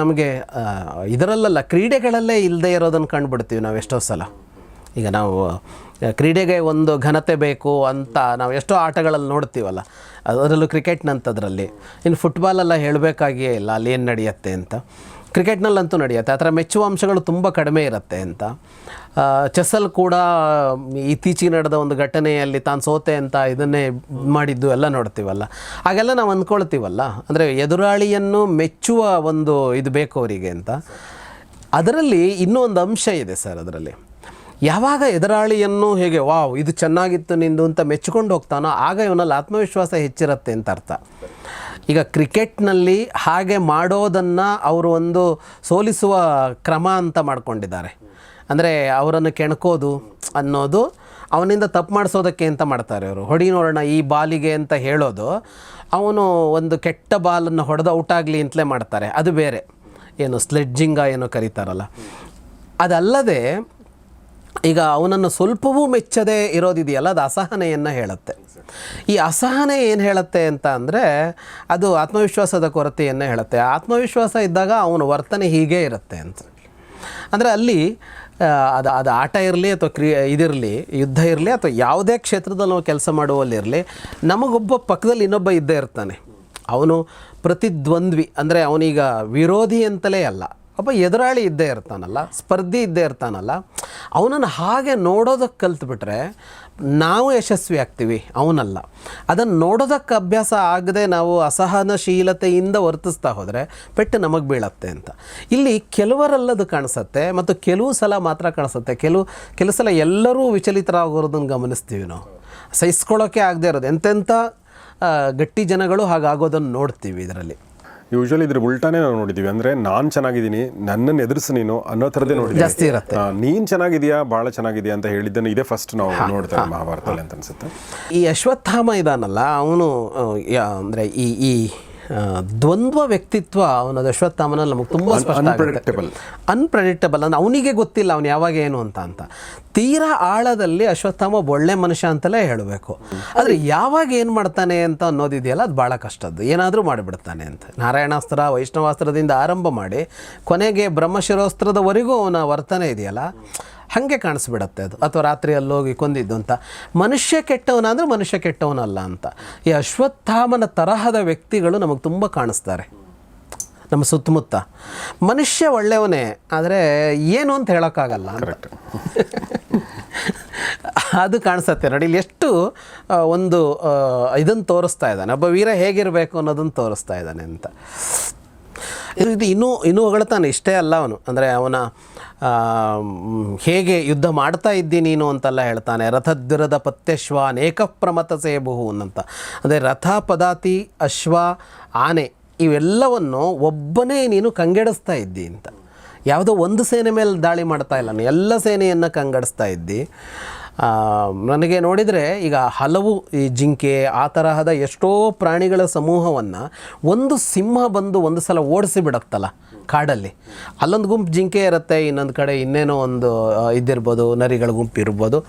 Speaker 1: ನಮಗೆ ಇದರಲ್ಲಲ್ಲ ಕ್ರೀಡೆಗಳಲ್ಲೇ ಇಲ್ಲದೆ ಇರೋದನ್ನು ಕಂಡುಬಿಡ್ತೀವಿ ನಾವು ಎಷ್ಟೋ ಸಲ. ಈಗ ನಾವು ಕ್ರೀಡೆಗೆ ಒಂದು ಘನತೆ ಬೇಕು ಅಂತ ನಾವು ಎಷ್ಟೋ ಆಟಗಳಲ್ಲಿ ನೋಡ್ತೀವಲ್ಲ, ಅದರಲ್ಲೂ ಕ್ರಿಕೆಟ್ನಂಥದ್ರಲ್ಲಿ ಇನ್ನು ಫುಟ್ಬಾಲೆಲ್ಲ ಹೇಳಬೇಕಾಗಿಯೇ ಇಲ್ಲ, ಅಲ್ಲಿ ಏನು ನಡೆಯುತ್ತೆ ಅಂತ. ಕ್ರಿಕೆಟ್ನಲ್ಲಂತೂ ನಡೆಯುತ್ತೆ. ಆ ಥರ ಮೆಚ್ಚುವ ಅಂಶಗಳು ತುಂಬ ಕಡಿಮೆ ಇರುತ್ತೆ ಅಂತ. ಚೆಸ್ಸಲ್ಲಿ ಕೂಡ ಇತ್ತೀಚೆಗೆ ನಡೆದ ಒಂದು ಘಟನೆಯಲ್ಲಿ ತಾನು ಸೋತೆ ಅಂತ ಇದನ್ನೇ ಮಾಡಿದ್ದು ಎಲ್ಲ ನೋಡ್ತೀವಲ್ಲ. ಹಾಗೆಲ್ಲ ನಾವು ಅಂದ್ಕೊಳ್ತೀವಲ್ಲ. ಅಂದರೆ ಎದುರಾಳಿಯನ್ನು ಮೆಚ್ಚುವ ಒಂದು ಇದು ಬೇಕು ಅವರಿಗೆ ಅಂತ. ಅದರಲ್ಲಿ ಇನ್ನೂ ಒಂದು ಅಂಶ ಇದೆ ಸರ್ ಅದರಲ್ಲಿ. ಯಾವಾಗ ಎದುರಾಳಿಯನ್ನು ಹೇಗೆ, ವಾವ್, ಇದು ಚೆನ್ನಾಗಿತ್ತು ನಿಂದು ಅಂತ ಮೆಚ್ಚಿಕೊಂಡು ಹೋಗ್ತಾನೋ ಆಗ ಇವನಲ್ಲಿ ಆತ್ಮವಿಶ್ವಾಸ ಹೆಚ್ಚಿರುತ್ತೆ ಅಂತ ಅರ್ಥ. ಈಗ ಕ್ರಿಕೆಟ್ನಲ್ಲಿ ಹಾಗೆ ಮಾಡೋದನ್ನು ಅವರು ಒಂದು ಸೋಲಿಸುವ ಕ್ರಮ ಅಂತ ಮಾಡ್ಕೊಂಡಿದ್ದಾರೆ. ಅಂದರೆ ಅವರನ್ನು ಕೆಣಕೋದು ಅನ್ನೋದು, ಅವನಿಂದ ತಪ್ಪು ಮಾಡಿಸೋದಕ್ಕೆ ಅಂತ ಮಾಡ್ತಾರೆ ಅವರು ಹೊಡಿ ನೋಡೋಣ ಈ ಬಾಲಿಗೆ ಅಂತ ಹೇಳೋದು, ಅವನು ಒಂದು ಕೆಟ್ಟ ಬಾಲನ್ನು ಹೊಡೆದು ಔಟ್ ಆಗಲಿ ಅಂತಲೇ ಮಾಡ್ತಾರೆ. ಅದು ಬೇರೆ. ಏನು ಸ್ಲೆಡ್ಜಿಂಗ ಏನೋ ಕರೀತಾರಲ್ಲ. ಅದಲ್ಲದೆ ಈಗ ಅವನನ್ನು ಸ್ವಲ್ಪವೂ ಮೆಚ್ಚದೆ ಇರೋದಿದೆಯಲ್ಲ, ಅದು ಅಸಹನೆಯನ್ನು ಹೇಳುತ್ತೆ. ಈ ಅಸಹನೆ ಏನು ಹೇಳುತ್ತೆ ಅಂತ ಅಂದರೆ, ಅದು ಆತ್ಮವಿಶ್ವಾಸದ ಕೊರತೆಯನ್ನು ಹೇಳುತ್ತೆ. ಆತ್ಮವಿಶ್ವಾಸ ಇದ್ದಾಗ ಅವನ ವರ್ತನೆ ಹೀಗೆ ಇರುತ್ತೆ ಅಂತ. ಅಂದರೆ ಅಲ್ಲಿ ಅದು ಅದು ಆಟ ಇರಲಿ ಅಥವಾ ಕ್ರೀ ಇದಿರಲಿ, ಯುದ್ಧ ಇರಲಿ ಅಥವಾ ಯಾವುದೇ ಕ್ಷೇತ್ರದಲ್ಲಿ ನಾವು ಕೆಲಸ ಮಾಡುವಲ್ಲಿರಲಿ ನಮಗೊಬ್ಬ ಪಕ್ಕದಲ್ಲಿ ಇನ್ನೊಬ್ಬ ಇದ್ದೇ ಇರ್ತಾನೆ. ಅವನು ಪ್ರತಿದ್ವಂದ್ವಿ, ಅಂದರೆ ಅವನೀಗ ವಿರೋಧಿ ಅಂತಲೇ ಅಲ್ಲ. ಒಬ್ಬ ಎದುರಾಳಿ ಇದ್ದೇ ಇರ್ತಾನಲ್ಲ, ಸ್ಪರ್ಧಿ ಇದ್ದೇ ಇರ್ತಾನಲ್ಲ, ಅವನನ್ನು ಹಾಗೆ ನೋಡೋದಕ್ಕೆ ಕಲ್ತ್ಬಿಟ್ರೆ ನಾವು ಯಶಸ್ವಿ ಆಗ್ತೀವಿ, ಅವನಲ್ಲ. ಅದನ್ನು ನೋಡೋದಕ್ಕೆ ಅಭ್ಯಾಸ ಆಗದೆ ನಾವು ಅಸಹನಶೀಲತೆಯಿಂದ ವರ್ತಿಸ್ತಾ ಹೋದರೆ ಪೆಟ್ಟು ನಮಗೆ ಬೀಳತ್ತೆ ಅಂತ. ಇಲ್ಲಿ ಕೆಲವರಲ್ಲದು ಕಾಣಿಸುತ್ತೆ ಮತ್ತು ಕೆಲವು ಸಲ ಮಾತ್ರ ಕಾಣಿಸುತ್ತೆ. ಕೆಲವು ಕೆಲವು ಸಲ ಎಲ್ಲರೂ ವಿಚಲಿತರಾಗೋದನ್ನು ಗಮನಿಸ್ತೀವಿ ನಾವು. ಸಹಿಸ್ಕೊಳ್ಳೋಕೆ ಆಗದೆ ಇರೋದು. ಎಂತೆಂಥ ಗಟ್ಟಿ ಜನಗಳು ಹಾಗಾಗೋದನ್ನು ನೋಡ್ತೀವಿ ಇದರಲ್ಲಿ.
Speaker 2: ಯೂಶಲಿ ಇದ್ರ ಉಲ್ಟಾನೇ ನಾವು ನೋಡಿದೀವಿ. ಅಂದ್ರೆ ನಾನ್ ಚೆನ್ನಾಗಿದ್ದೀನಿ ನನ್ನನ್ನು ಎದುರಿಸು ನೀನು ಅನ್ನೋ ಥರದೇ ನೋಡಿದ್ವಿ.
Speaker 1: ಜಾಸ್ತಿ ಇರುತ್ತೆ.
Speaker 2: ನೀನ್ ಚೆನ್ನಾಗಿದೆಯಾ ಬಹಳ ಚೆನ್ನಾಗಿದೆಯಾ ಅಂತ ಹೇಳಿದ್ದನ್ನು ಇದೇ ಫಸ್ಟ್ ನಾವು ನೋಡ್ತೇವೆ ಮಹಾಭಾರತದಲ್ಲಿ ಅಂತ ಅನ್ಸುತ್ತೆ.
Speaker 1: ಈ ಅಶ್ವತ್ಥಾಮ ಇದಾನಲ್ಲ ಅವನು ಅಂದರೆ ಈ ಈ ದ್ವಂದ್ವ ವ್ಯಕ್ತಿತ್ವ ಅವನದು ಅಶ್ವತ್ಥಾಮನಲ್ಲಿ ನಮಗೆ ತುಂಬ ಸ್ಪಷ್ಟ
Speaker 2: ಅನ್ಪ್ರೆಡಿಕ್ಟಬಲ್
Speaker 1: ಅನ್ಪ್ರೆಡಿಕ್ಟಬಲ್ ಅಂದ್ರೆ ಅವನಿಗೆ ಗೊತ್ತಿಲ್ಲ ಅವನು ಯಾವಾಗ ಏನು ಅಂತ ಅಂತ. ತೀರಾ ಆಳದಲ್ಲಿ ಅಶ್ವತ್ಥಾಮ ಒಳ್ಳೆ ಮನುಷ್ಯ ಅಂತಲೇ ಹೇಳಬೇಕು. ಆದರೆ ಯಾವಾಗ ಏನು ಮಾಡ್ತಾನೆ ಅಂತ ಅನ್ನೋದಿದೆಯಲ್ಲ ಅದು ಭಾಳ ಕಷ್ಟದ್ದು. ಏನಾದರೂ ಮಾಡಿಬಿಡ್ತಾನೆ ಅಂತ. ನಾರಾಯಣಾಸ್ತ್ರ ವೈಷ್ಣವಾಸ್ತ್ರದಿಂದ ಆರಂಭ ಮಾಡಿ ಕೊನೆಗೆ ಬ್ರಹ್ಮಶಿರೋಸ್ತ್ರದವರೆಗೂ ಅವನ ವರ್ತನೆ ಇದೆಯಲ್ಲ. ಹಾಗೆ ಕಾಣಿಸ್ಬಿಡತ್ತೆ ಅದು. ಅಥವಾ ರಾತ್ರಿ ಅಲ್ಲೋಗಿ ಕೊಂದಿದ್ದು ಅಂತ. ಮನುಷ್ಯ ಕೆಟ್ಟವನಾದರೂ ಮನುಷ್ಯ ಕೆಟ್ಟವನಲ್ಲ ಅಂತ. ಈ ಅಶ್ವತ್ಥಾಮನ ತರಹದ ವ್ಯಕ್ತಿಗಳು ನಮಗೆ ತುಂಬ ಕಾಣಿಸ್ತಾರೆ. ನಮ್ಮ ಸುತ್ತಮುತ್ತ. ಮನುಷ್ಯ ಒಳ್ಳೆಯವನೇ ಆದರೆ ಏನು ಅಂತ ಹೇಳೋಕ್ಕಾಗಲ್ಲ ಅಂತ. ಅದು ಕಾಣಿಸತ್ತೆ. ನೋಡಿ ಇಲ್ಲಿ ಎಷ್ಟು ಒಂದು ಇದನ್ನು ತೋರಿಸ್ತಾ ಇದ್ದಾನೆ. ಒಬ್ಬ ವೀರ ಹೇಗಿರಬೇಕು ಅನ್ನೋದನ್ನು ತೋರಿಸ್ತಾ ಇದ್ದಾನೆ ಅಂತ. ಇದು ಇನ್ನೂ ಇನ್ನೂ ಹೊಗಳ್ತಾನೆ, ಇಷ್ಟೇ ಅಲ್ಲ ಅವನು. ಅಂದರೆ ಅವನ ಹೇಗೆ ಯುದ್ಧ ಮಾಡ್ತಾ ಇದ್ದಿ ನೀನು ಅಂತೆಲ್ಲ ಹೇಳ್ತಾನೆ. ರಥದ್ವಿರದ ಪತ್ಯಶ್ವ ಅನೇಕ ಪ್ರಮತ ಸೇಬಹು ಅಂತ ಅಂದರೆ ರಥ, ಪದಾತಿ, ಅಶ್ವ, ಆನೆ ಇವೆಲ್ಲವನ್ನು ಒಬ್ಬನೇ ನೀನು ಕಂಗೆಡಿಸ್ತಾ ಇದ್ದಿ ಅಂತ. ಯಾವುದೋ ಒಂದು ಸೇನೆ ಮೇಲೆ ದಾಳಿ ಮಾಡ್ತಾ ಇಲ್ಲ ಎಲ್ಲ ಸೇನೆಯನ್ನು ಕಂಗಡಿಸ್ತಾ ಇದ್ದಿ. ನನಗೆ ನೋಡಿದರೆ ಈಗ ಹಲವು ಈ ಜಿಂಕೆ, ಆ ತರಹದ ಎಷ್ಟೋ ಪ್ರಾಣಿಗಳ ಸಮೂಹವನ್ನು ಒಂದು ಸಿಂಹ ಬಂದು ಒಂದು ಸಲ ಓಡಿಸಿ ಬಿಡತ್ತಲ್ಲ ಕಾಡಲ್ಲಿ. ಅಲ್ಲೊಂದು ಗುಂಪು ಜಿಂಕೆ ಇರುತ್ತೆ, ಇನ್ನೊಂದು ಕಡೆ ಇನ್ನೇನೋ ಒಂದು ಇದಿರ್ಬೋದು ನರಿಗಳ ಗುಂಪು ಇರ್ಬೋದು.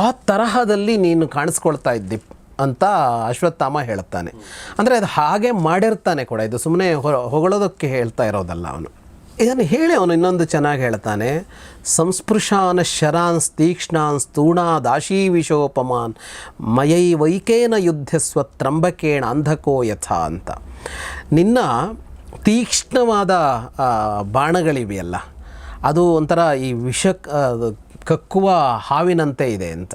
Speaker 1: ಆ ತರಹದಲ್ಲಿ ನೀನು ಕಾಣಿಸ್ಕೊಳ್ತಾ ಇದ್ದಿ ಅಂತ ಅಶ್ವತ್ಥಾಮ ಹೇಳ್ತಾನೆ ಅಂದರೆ ಅದು ಹಾಗೆ ಮಾಡಿರ್ತಾನೆ ಕೂಡ. ಇದು ಸುಮ್ಮನೆ ಹೊಗಳೋದಕ್ಕೆ ಹೇಳ್ತಾ ಇರೋದಲ್ಲ ಅವನು. ಇದನ್ನು ಹೇಳಿ ಅವನು ಇನ್ನೊಂದು ಚೆನ್ನಾಗಿ ಹೇಳ್ತಾನೆ, ಸಂಸ್ಪೃಶಾನ ತೀಕ್ಷ್ಣಾನ್ ಸ್ಥೂಣಾದಾಶೀ ವಿಶೋಪಮಾನ್ ಮಯೈ ವೈಕೇನ ಯುದ್ಧಸ್ವ ತ್ರಂಬಕೇಣ ಅಂಧಕೋ ಯಥ ಅಂತ. ನಿನ್ನ ತೀಕ್ಷ್ಣವಾದ ಬಾಣಗಳಿವೆಯಲ್ಲ, ಅದು ಒಂಥರ ಈ ವಿಷ ಕಕ್ಕುವ ಹಾವಿನಂತೆ ಇದೆ ಅಂತ.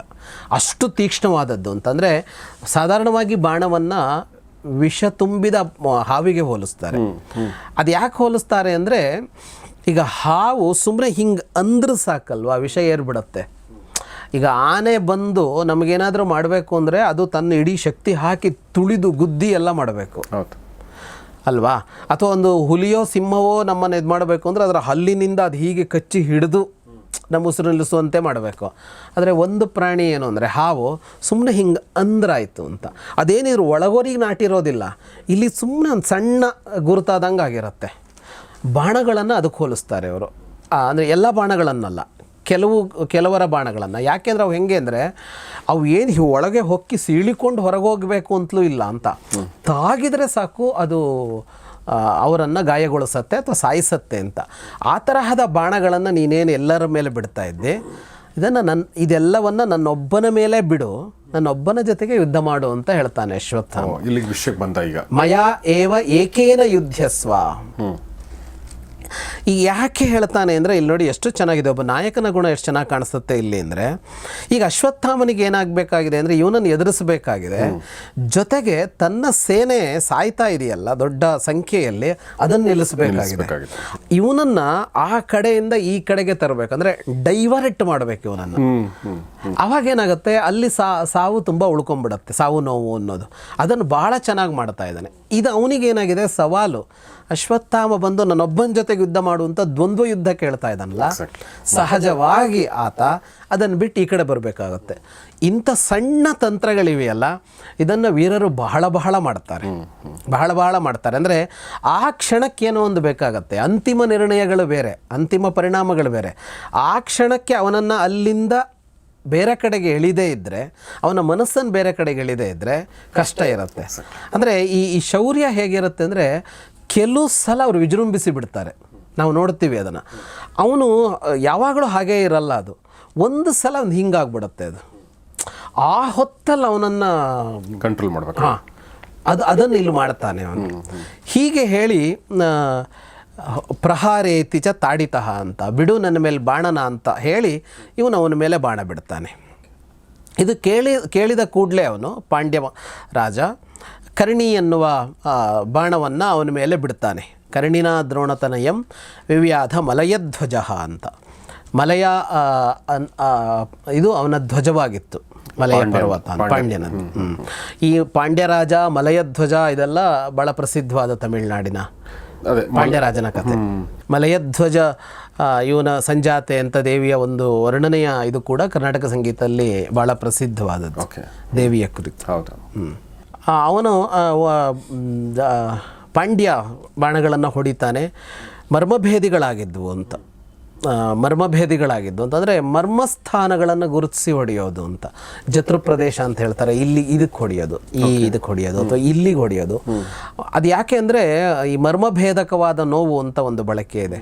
Speaker 1: ಅಷ್ಟು ತೀಕ್ಷ್ಣವಾದದ್ದು ಅಂತಂದರೆ, ಸಾಧಾರಣವಾಗಿ ಬಾಣವನ್ನು ವಿಷ ತುಂಬಿದ ಹಾವಿಗೆ ಹೋಲಿಸ್ತಾರೆ. ಅದು ಯಾಕೆ ಹೋಲಿಸ್ತಾರೆ ಅಂದರೆ ಈಗ ಹಾವು ಸುಮ್ಮನೆ ಹಿಂಗೆ ಅಂದ್ರೆ ಸಾಕಲ್ವಾ ವಿಷ ಏರ್ಬಿಡತ್ತೆ. ಈಗ ಆನೆ ಬಂದು ನಮಗೇನಾದರೂ ಮಾಡಬೇಕು ಅಂದರೆ ಅದು ತನ್ನ ಇಡೀ ಶಕ್ತಿ ಹಾಕಿ ತುಳಿದು ಗುದ್ದಿ ಎಲ್ಲ ಮಾಡಬೇಕು. ಅಲ್ವಾ? ಅಥವಾ ಒಂದು ಹುಲಿಯೋ ಸಿಂಹವೋ ನಮ್ಮನ್ನು ಇದು ಮಾಡಬೇಕು ಅಂದರೆ ಅದರ ಹಲ್ಲಿನಿಂದ ಅದು ಹೀಗೆ ಕಚ್ಚಿ ಹಿಡಿದು ನಮ್ಮ ಉಸಿರು ನಿಲ್ಲಿಸುವಂತೆ ಮಾಡಬೇಕು. ಆದರೆ ಒಂದು ಪ್ರಾಣಿ ಏನು ಅಂದರೆ ಹಾವು ಸುಮ್ಮನೆ ಹಿಂಗೆ ಅಂದ್ರಾಯಿತು ಅಂತ. ಅದೇನಿದ್ರು ಒಳಗೋರಿಗೆ ನಾಟಿರೋದಿಲ್ಲ. ಇಲ್ಲಿ ಸುಮ್ಮನೆ ಒಂದು ಸಣ್ಣ ಗುರುತಾದಂಗೆ ಆಗಿರುತ್ತೆ. ಬಾಣಗಳನ್ನು ಅದಕ್ಕೆ ಹೋಲಿಸ್ತಾರೆ ಅವರು ಅಂದರೆ ಎಲ್ಲ ಬಾಣಗಳನ್ನಲ್ಲ. ಕೆಲವು, ಕೆಲವರ ಬಾಣಗಳನ್ನು. ಯಾಕೆಂದ್ರೆ ಅವು ಹೆಂಗೆ ಅಂದರೆ ಅವು ಏನು ಒಳಗೆ ಹೊಕ್ಕಿ ಸೀಳಿಕೊಂಡು ಹೊರಗೆ ಹೋಗಬೇಕು ಅಂತಲೂ ಇಲ್ಲ ಅಂತ. ತಾಗಿದರೆ ಸಾಕು, ಅದು ಅವರನ್ನು ಗಾಯಗೊಳಿಸತ್ತೆ ಅಥವಾ ಸಾಯಿಸತ್ತೆ ಅಂತ. ಆ ತರಹದ ಬಾಣಗಳನ್ನು ನೀನೇನು ಎಲ್ಲರ ಮೇಲೆ ಬಿಡ್ತಾ ಇದ್ದೆ? ಇದನ್ನು ನನ್ನ ಇದೆಲ್ಲವನ್ನು ನನ್ನೊಬ್ಬನ ಮೇಲೆ ಬಿಡು ನನ್ನೊಬ್ಬನ ಜೊತೆಗೆ ಯುದ್ಧ ಮಾಡು ಅಂತ ಹೇಳ್ತಾನೆ ಅಶ್ವತ್ಥ
Speaker 2: ಇಲ್ಲಿ ಇಲ್ಲಿಗೆ ವಿಷಯಕ್ಕೆ ಬಂದ ಈಗ.
Speaker 1: ಮಯಾ ಏವ ಏಕೇನ ಯುದ್ಧಸ್ವ. ಯಾಕೆ ಹೇಳ್ತಾನೆ ಅಂದರೆ ಇಲ್ಲಿ ನೋಡಿ ಎಷ್ಟು ಚೆನ್ನಾಗಿದೆ ಒಬ್ಬ ನಾಯಕನ ಗುಣ ಎಷ್ಟು ಚೆನ್ನಾಗಿ ಕಾಣಿಸುತ್ತೆ ಇಲ್ಲಿ ಅಂದರೆ ಈಗ ಅಶ್ವತ್ಥಾಮನಿಗೆ ಏನಾಗಬೇಕಾಗಿದೆ ಅಂದರೆ ಇವನನ್ನು ಎದುರಿಸಬೇಕಾಗಿದೆ. ಜೊತೆಗೆ ತನ್ನ ಸೇನೆ ಸಾಯ್ತಾ ಇದೆಯಲ್ಲ ದೊಡ್ಡ ಸಂಖ್ಯೆಯಲ್ಲಿ ಅದನ್ನು ನಿಲ್ಲಿಸಬೇಕಾಗಿದೆ. ಇವನನ್ನು ಆ ಕಡೆಯಿಂದ ಈ ಕಡೆಗೆ ತರಬೇಕು ಅಂದರೆ ಡೈವರ್ಟ್ ಮಾಡಬೇಕು ಇವನನ್ನು. ಅವಾಗ ಏನಾಗುತ್ತೆ ಅಲ್ಲಿ ಸಾ ಸಾವು ತುಂಬ ಉಳ್ಕೊಂಬಿಡತ್ತೆ ಸಾವು ನೋವು ಅನ್ನೋದು. ಅದನ್ನು ಭಾಳ ಚೆನ್ನಾಗಿ ಮಾಡ್ತಾ ಇದ್ದಾನೆ. ಇದು ಅವನಿಗೇನಾಗಿದೆ ಸವಾಲು. ಅಶ್ವತ್ಥಾಮ ಬಂದು ನನ್ನೊಬ್ಬನ ಜೊತೆಗೆ ಯುದ್ಧ ಮಾಡುವಂಥ ದ್ವಂದ್ವ ಯುದ್ಧ ಕೇಳ್ತಾ ಇದ್ದಾನಲ್ಲ? ಸಹಜವಾಗಿ ಆತ ಅದನ್ನು ಬಿಟ್ಟು ಈ ಕಡೆ ಬರಬೇಕಾಗುತ್ತೆ. ಇಂಥ ಸಣ್ಣ ತಂತ್ರಗಳಿವೆಯಲ್ಲ ಇದನ್ನು ವೀರರು ಬಹಳ ಬಹಳ ಮಾಡ್ತಾರೆ. ಬಹಳ ಬಹಳ ಮಾಡ್ತಾರೆ. ಅಂದರೆ ಆ ಕ್ಷಣಕ್ಕೇನೋ ಒಂದು ಬೇಕಾಗತ್ತೆ. ಅಂತಿಮ ನಿರ್ಣಯಗಳು ಬೇರೆ ಅಂತಿಮ ಪರಿಣಾಮಗಳು ಬೇರೆ. ಆ ಕ್ಷಣಕ್ಕೆ ಅವನನ್ನು ಅಲ್ಲಿಂದ ಬೇರೆ ಕಡೆಗೆ ಎಳಿದೇ ಇದ್ದರೆ ಅವನ ಮನಸ್ಸನ್ನು ಬೇರೆ ಕಡೆಗೆ ಎಳಿದೇ ಇದ್ದರೆ ಕಷ್ಟ ಇರುತ್ತೆ. ಅಂದರೆ ಈ ಈ ಶೌರ್ಯ ಹೇಗಿರುತ್ತೆ ಅಂದರೆ ಕೆಲವು ಸಲ ಅವರು ವಿಜೃಂಭಿಸಿ ಬಿಡ್ತಾರೆ. ನಾವು ನೋಡ್ತೀವಿ ಅದನ್ನು. ಅವನು ಯಾವಾಗಲೂ ಹಾಗೇ ಇರಲ್ಲ ಅದು. ಒಂದು ಸಲ ಒಂದು ಹಿಂಗಾಗ್ಬಿಡುತ್ತೆ ಅದು. ಆ ಹೊತ್ತಲ್ಲಿ ಅವನನ್ನು
Speaker 2: ಕಂಟ್ರೋಲ್ ಮಾಡಬೇಕು.
Speaker 1: ಹಾಂ ಅದು ಅದನ್ನು ಇಲ್ಲಿ ಮಾಡ್ತಾನೆ ಅವನು. ಹೀಗೆ ಹೇಳಿ ಪ್ರಹಾರ ಪ್ರಹಾರೇತಿ ಚ ತಾಡಿತಃ ಅಂತ ಬಿಡು ನನ್ನ ಮೇಲೆ ಬಾಣನ ಅಂತ ಹೇಳಿ ಇವನು ಅವನ ಮೇಲೆ ಬಾಣ ಬಿಡ್ತಾನೆ. ಇದು ಕೇಳಿ ಕೇಳಿದ ಕೂಡಲೇ ಅವನು ಪಾಂಡ್ಯ ರಾಜ. ಕರ್ಣಿ ಎನ್ನುವ ಬಾಣವನ್ನು ಅವನ ಮೇಲೆ ಬಿಡ್ತಾನೆ. ಕರ್ಣಿನ ದ್ರೋಣತನಯಂ ವಿವ್ಯಾಧ ಮಲಯಧ್ವಜ ಅಂತ. ಮಲಯ ಇದು ಅವನ ಧ್ವಜವಾಗಿತ್ತು. ಮಲಯ ಪರ್ವತ ಪಾಂಡ್ಯನ ಪಾಂಡ್ಯನದ್ದು. ಈ ಪಾಂಡ್ಯರಾಜ ಮಲಯಧ್ವಜ ಇದೆಲ್ಲ ಬಹಳ ಪ್ರಸಿದ್ಧವಾದ ತಮಿಳುನಾಡಿನ ಪಾಂಡ್ಯರಾಜನ ಕಥೆ ಮಲಯಧ್ವಜ ಇವನ ಸಂಜಾತೆ ಅಂತ ದೇವಿಯ ಒಂದು ವರ್ಣನೆಯ ಇದು ಕೂಡ ಕರ್ನಾಟಕ ಸಂಗೀತದಲ್ಲಿ ಬಹಳ ಪ್ರಸಿದ್ಧವಾದದ್ದು. ದೇವಿಯ ಕುರಿತು.
Speaker 2: ಹೌದು.
Speaker 1: ಅವನು ಪಾಂಡ್ಯ ಬಾಣಗಳನ್ನು ಹೊಡಿತಾನೆ. ಮರ್ಮಭೇದಿಗಳಾಗಿದ್ವು ಅಂತ. ಮರ್ಮಭೇದಿಗಳಾಗಿದ್ದು ಅಂತಂದರೆ ಮರ್ಮಸ್ಥಾನಗಳನ್ನು ಗುರುತಿಸಿ ಹೊಡೆಯೋದು ಅಂತ. ಜತೃ ಪ್ರದೇಶ ಅಂತ ಹೇಳ್ತಾರೆ. ಇಲ್ಲಿ ಇದಕ್ಕೆ ಹೊಡೆಯೋದು ಈ ಇದಕ್ಕೆ ಹೊಡೆಯೋದು ಅಥವಾ ಇಲ್ಲಿಗೆ ಹೊಡೆಯೋದು. ಅದು ಯಾಕೆ ಅಂದರೆ ಈ ಮರ್ಮಭೇದಕವಾದ ನೋವು ಅಂತ ಒಂದು ಬಳಕೆ ಇದೆ.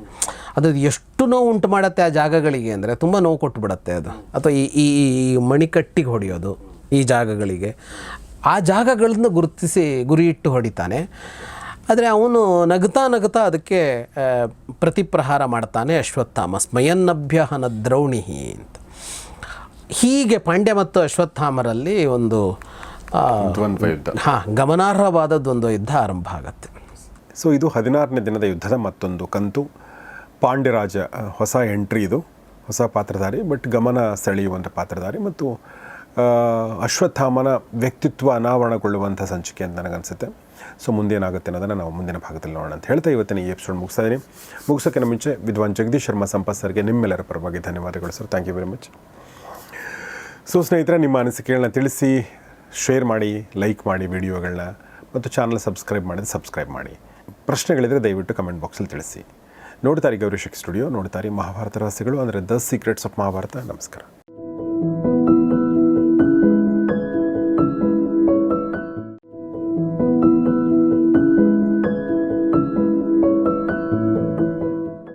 Speaker 1: ಅದು ಎಷ್ಟು ನೋವು ಉಂಟು ಮಾಡುತ್ತೆ ಆ ಜಾಗಗಳಿಗೆ ಅಂದರೆ ತುಂಬ ನೋವು ಕೊಟ್ಟು ಬಿಡುತ್ತೆ ಅದು. ಅಥವಾ ಈ ಈ ಮಣಿಕಟ್ಟಿಗೆ ಹೊಡೆಯೋದು ಈ ಜಾಗಗಳಿಗೆ. ಆ ಜಾಗಗಳನ್ನು ಗುರುತಿಸಿ ಗುರಿ ಇಟ್ಟು ಹೊಡಿತಾನೆ. ಆದರೆ ಅವನು ನಗ್ತಾ ನಗ್ತಾ ಅದಕ್ಕೆ ಪ್ರತಿಪ್ರಹಾರ ಮಾಡ್ತಾನೆ ಅಶ್ವತ್ಥಾಮ ಸ್ಮಯನ್ನಭ್ಯಹನ ದ್ರೌಣಿಹಿ ಅಂತ. ಹೀಗೆ ಪಾಂಡ್ಯ ಮತ್ತು ಅಶ್ವತ್ಥಾಮರಲ್ಲಿ ಒಂದು
Speaker 2: ದ್ವಂದ್ವ ಯುದ್ಧ.
Speaker 1: ಹಾಂ ದ್ವಂದ್ವ ಯುದ್ಧ ಆರಂಭ ಆಗುತ್ತೆ.
Speaker 2: ಸೊ ಇದು ಹದಿನಾರನೇ ದಿನದ ಯುದ್ಧದ ಮತ್ತೊಂದು ಕಂತು. ಪಾಂಡ್ಯರಾಜ ಹೊಸ ಎಂಟ್ರಿ ಇದು ಹೊಸ ಪಾತ್ರಧಾರಿ ಬಟ್ ಗಮನ ಸೆಳೆಯುವಂಥ ಪಾತ್ರಧಾರಿ ಮತ್ತು ಅಶ್ವತ್ಥಾಮನ ವ್ಯಕ್ತಿತ್ವ ಅನಾವರಣಗೊಳ್ಳುವಂಥ ಸಂಚಿಕೆ ಅಂತ ನನಗನ್ಸುತ್ತೆ. ಸೊ ಮುಂದೇನಾಗುತ್ತೆ ಅನ್ನೋದನ್ನು ನಾವು ಮುಂದಿನ ಭಾಗದಲ್ಲಿ ನೋಡೋಣ ಅಂತ ಹೇಳ್ತಾ ಇವತ್ತಿನ ಈ ಎಪಿಸೋಡ್ ಮುಗಿಸ್ತಾ ಇದ್ದೀನಿ ಮುಗಿಸೋಕ್ಕಿಂತ ಮುಂಚೆ ವಿದ್ವಾನ್ ಜಗದೀಶ್ ಶರ್ಮಾ ಸಂಪತ್ ಸರ್ಗೆ ನಿಮ್ಮೆಲ್ಲರ ಪರವಾಗಿ ಧನ್ಯವಾದಗಳು sir. Thank you very much so ಸ್ನೇಹಿತರೆ, ನಿಮ್ಮ ಅನಿಸಿಕೆಗಳನ್ನ ತಿಳಿಸಿ ಶೇರ್ ಮಾಡಿ ಲೈಕ್ ಮಾಡಿ ವಿಡಿಯೋಗಳನ್ನ ಮತ್ತು ಚಾನಲ್ ಸಬ್ಸ್ಕ್ರೈಬ್ ಮಾಡಿದ್ರೆ ಸಬ್ಸ್ಕ್ರೈಬ್ ಮಾಡಿ. ಪ್ರಶ್ನೆಗಳಿದ್ರೆ ದಯವಿಟ್ಟು ಕಮೆಂಟ್ ಬಾಕ್ಸಲ್ಲಿ ತಿಳಿಸಿ. ನೋಡ್ತಾರೆ ಗೌರಿಶಕ್ ಸ್ಟುಡಿಯೋ ನೋಡ್ತಾರೆ ಮಹಾಭಾರತ ರಹಸ್ಯಗಳು ಅಂದರೆ ದ ಸೀಕ್ರೆಟ್ಸ್ ಆಫ್ ಮಹಾಭಾರತ. ನಮಸ್ಕಾರ.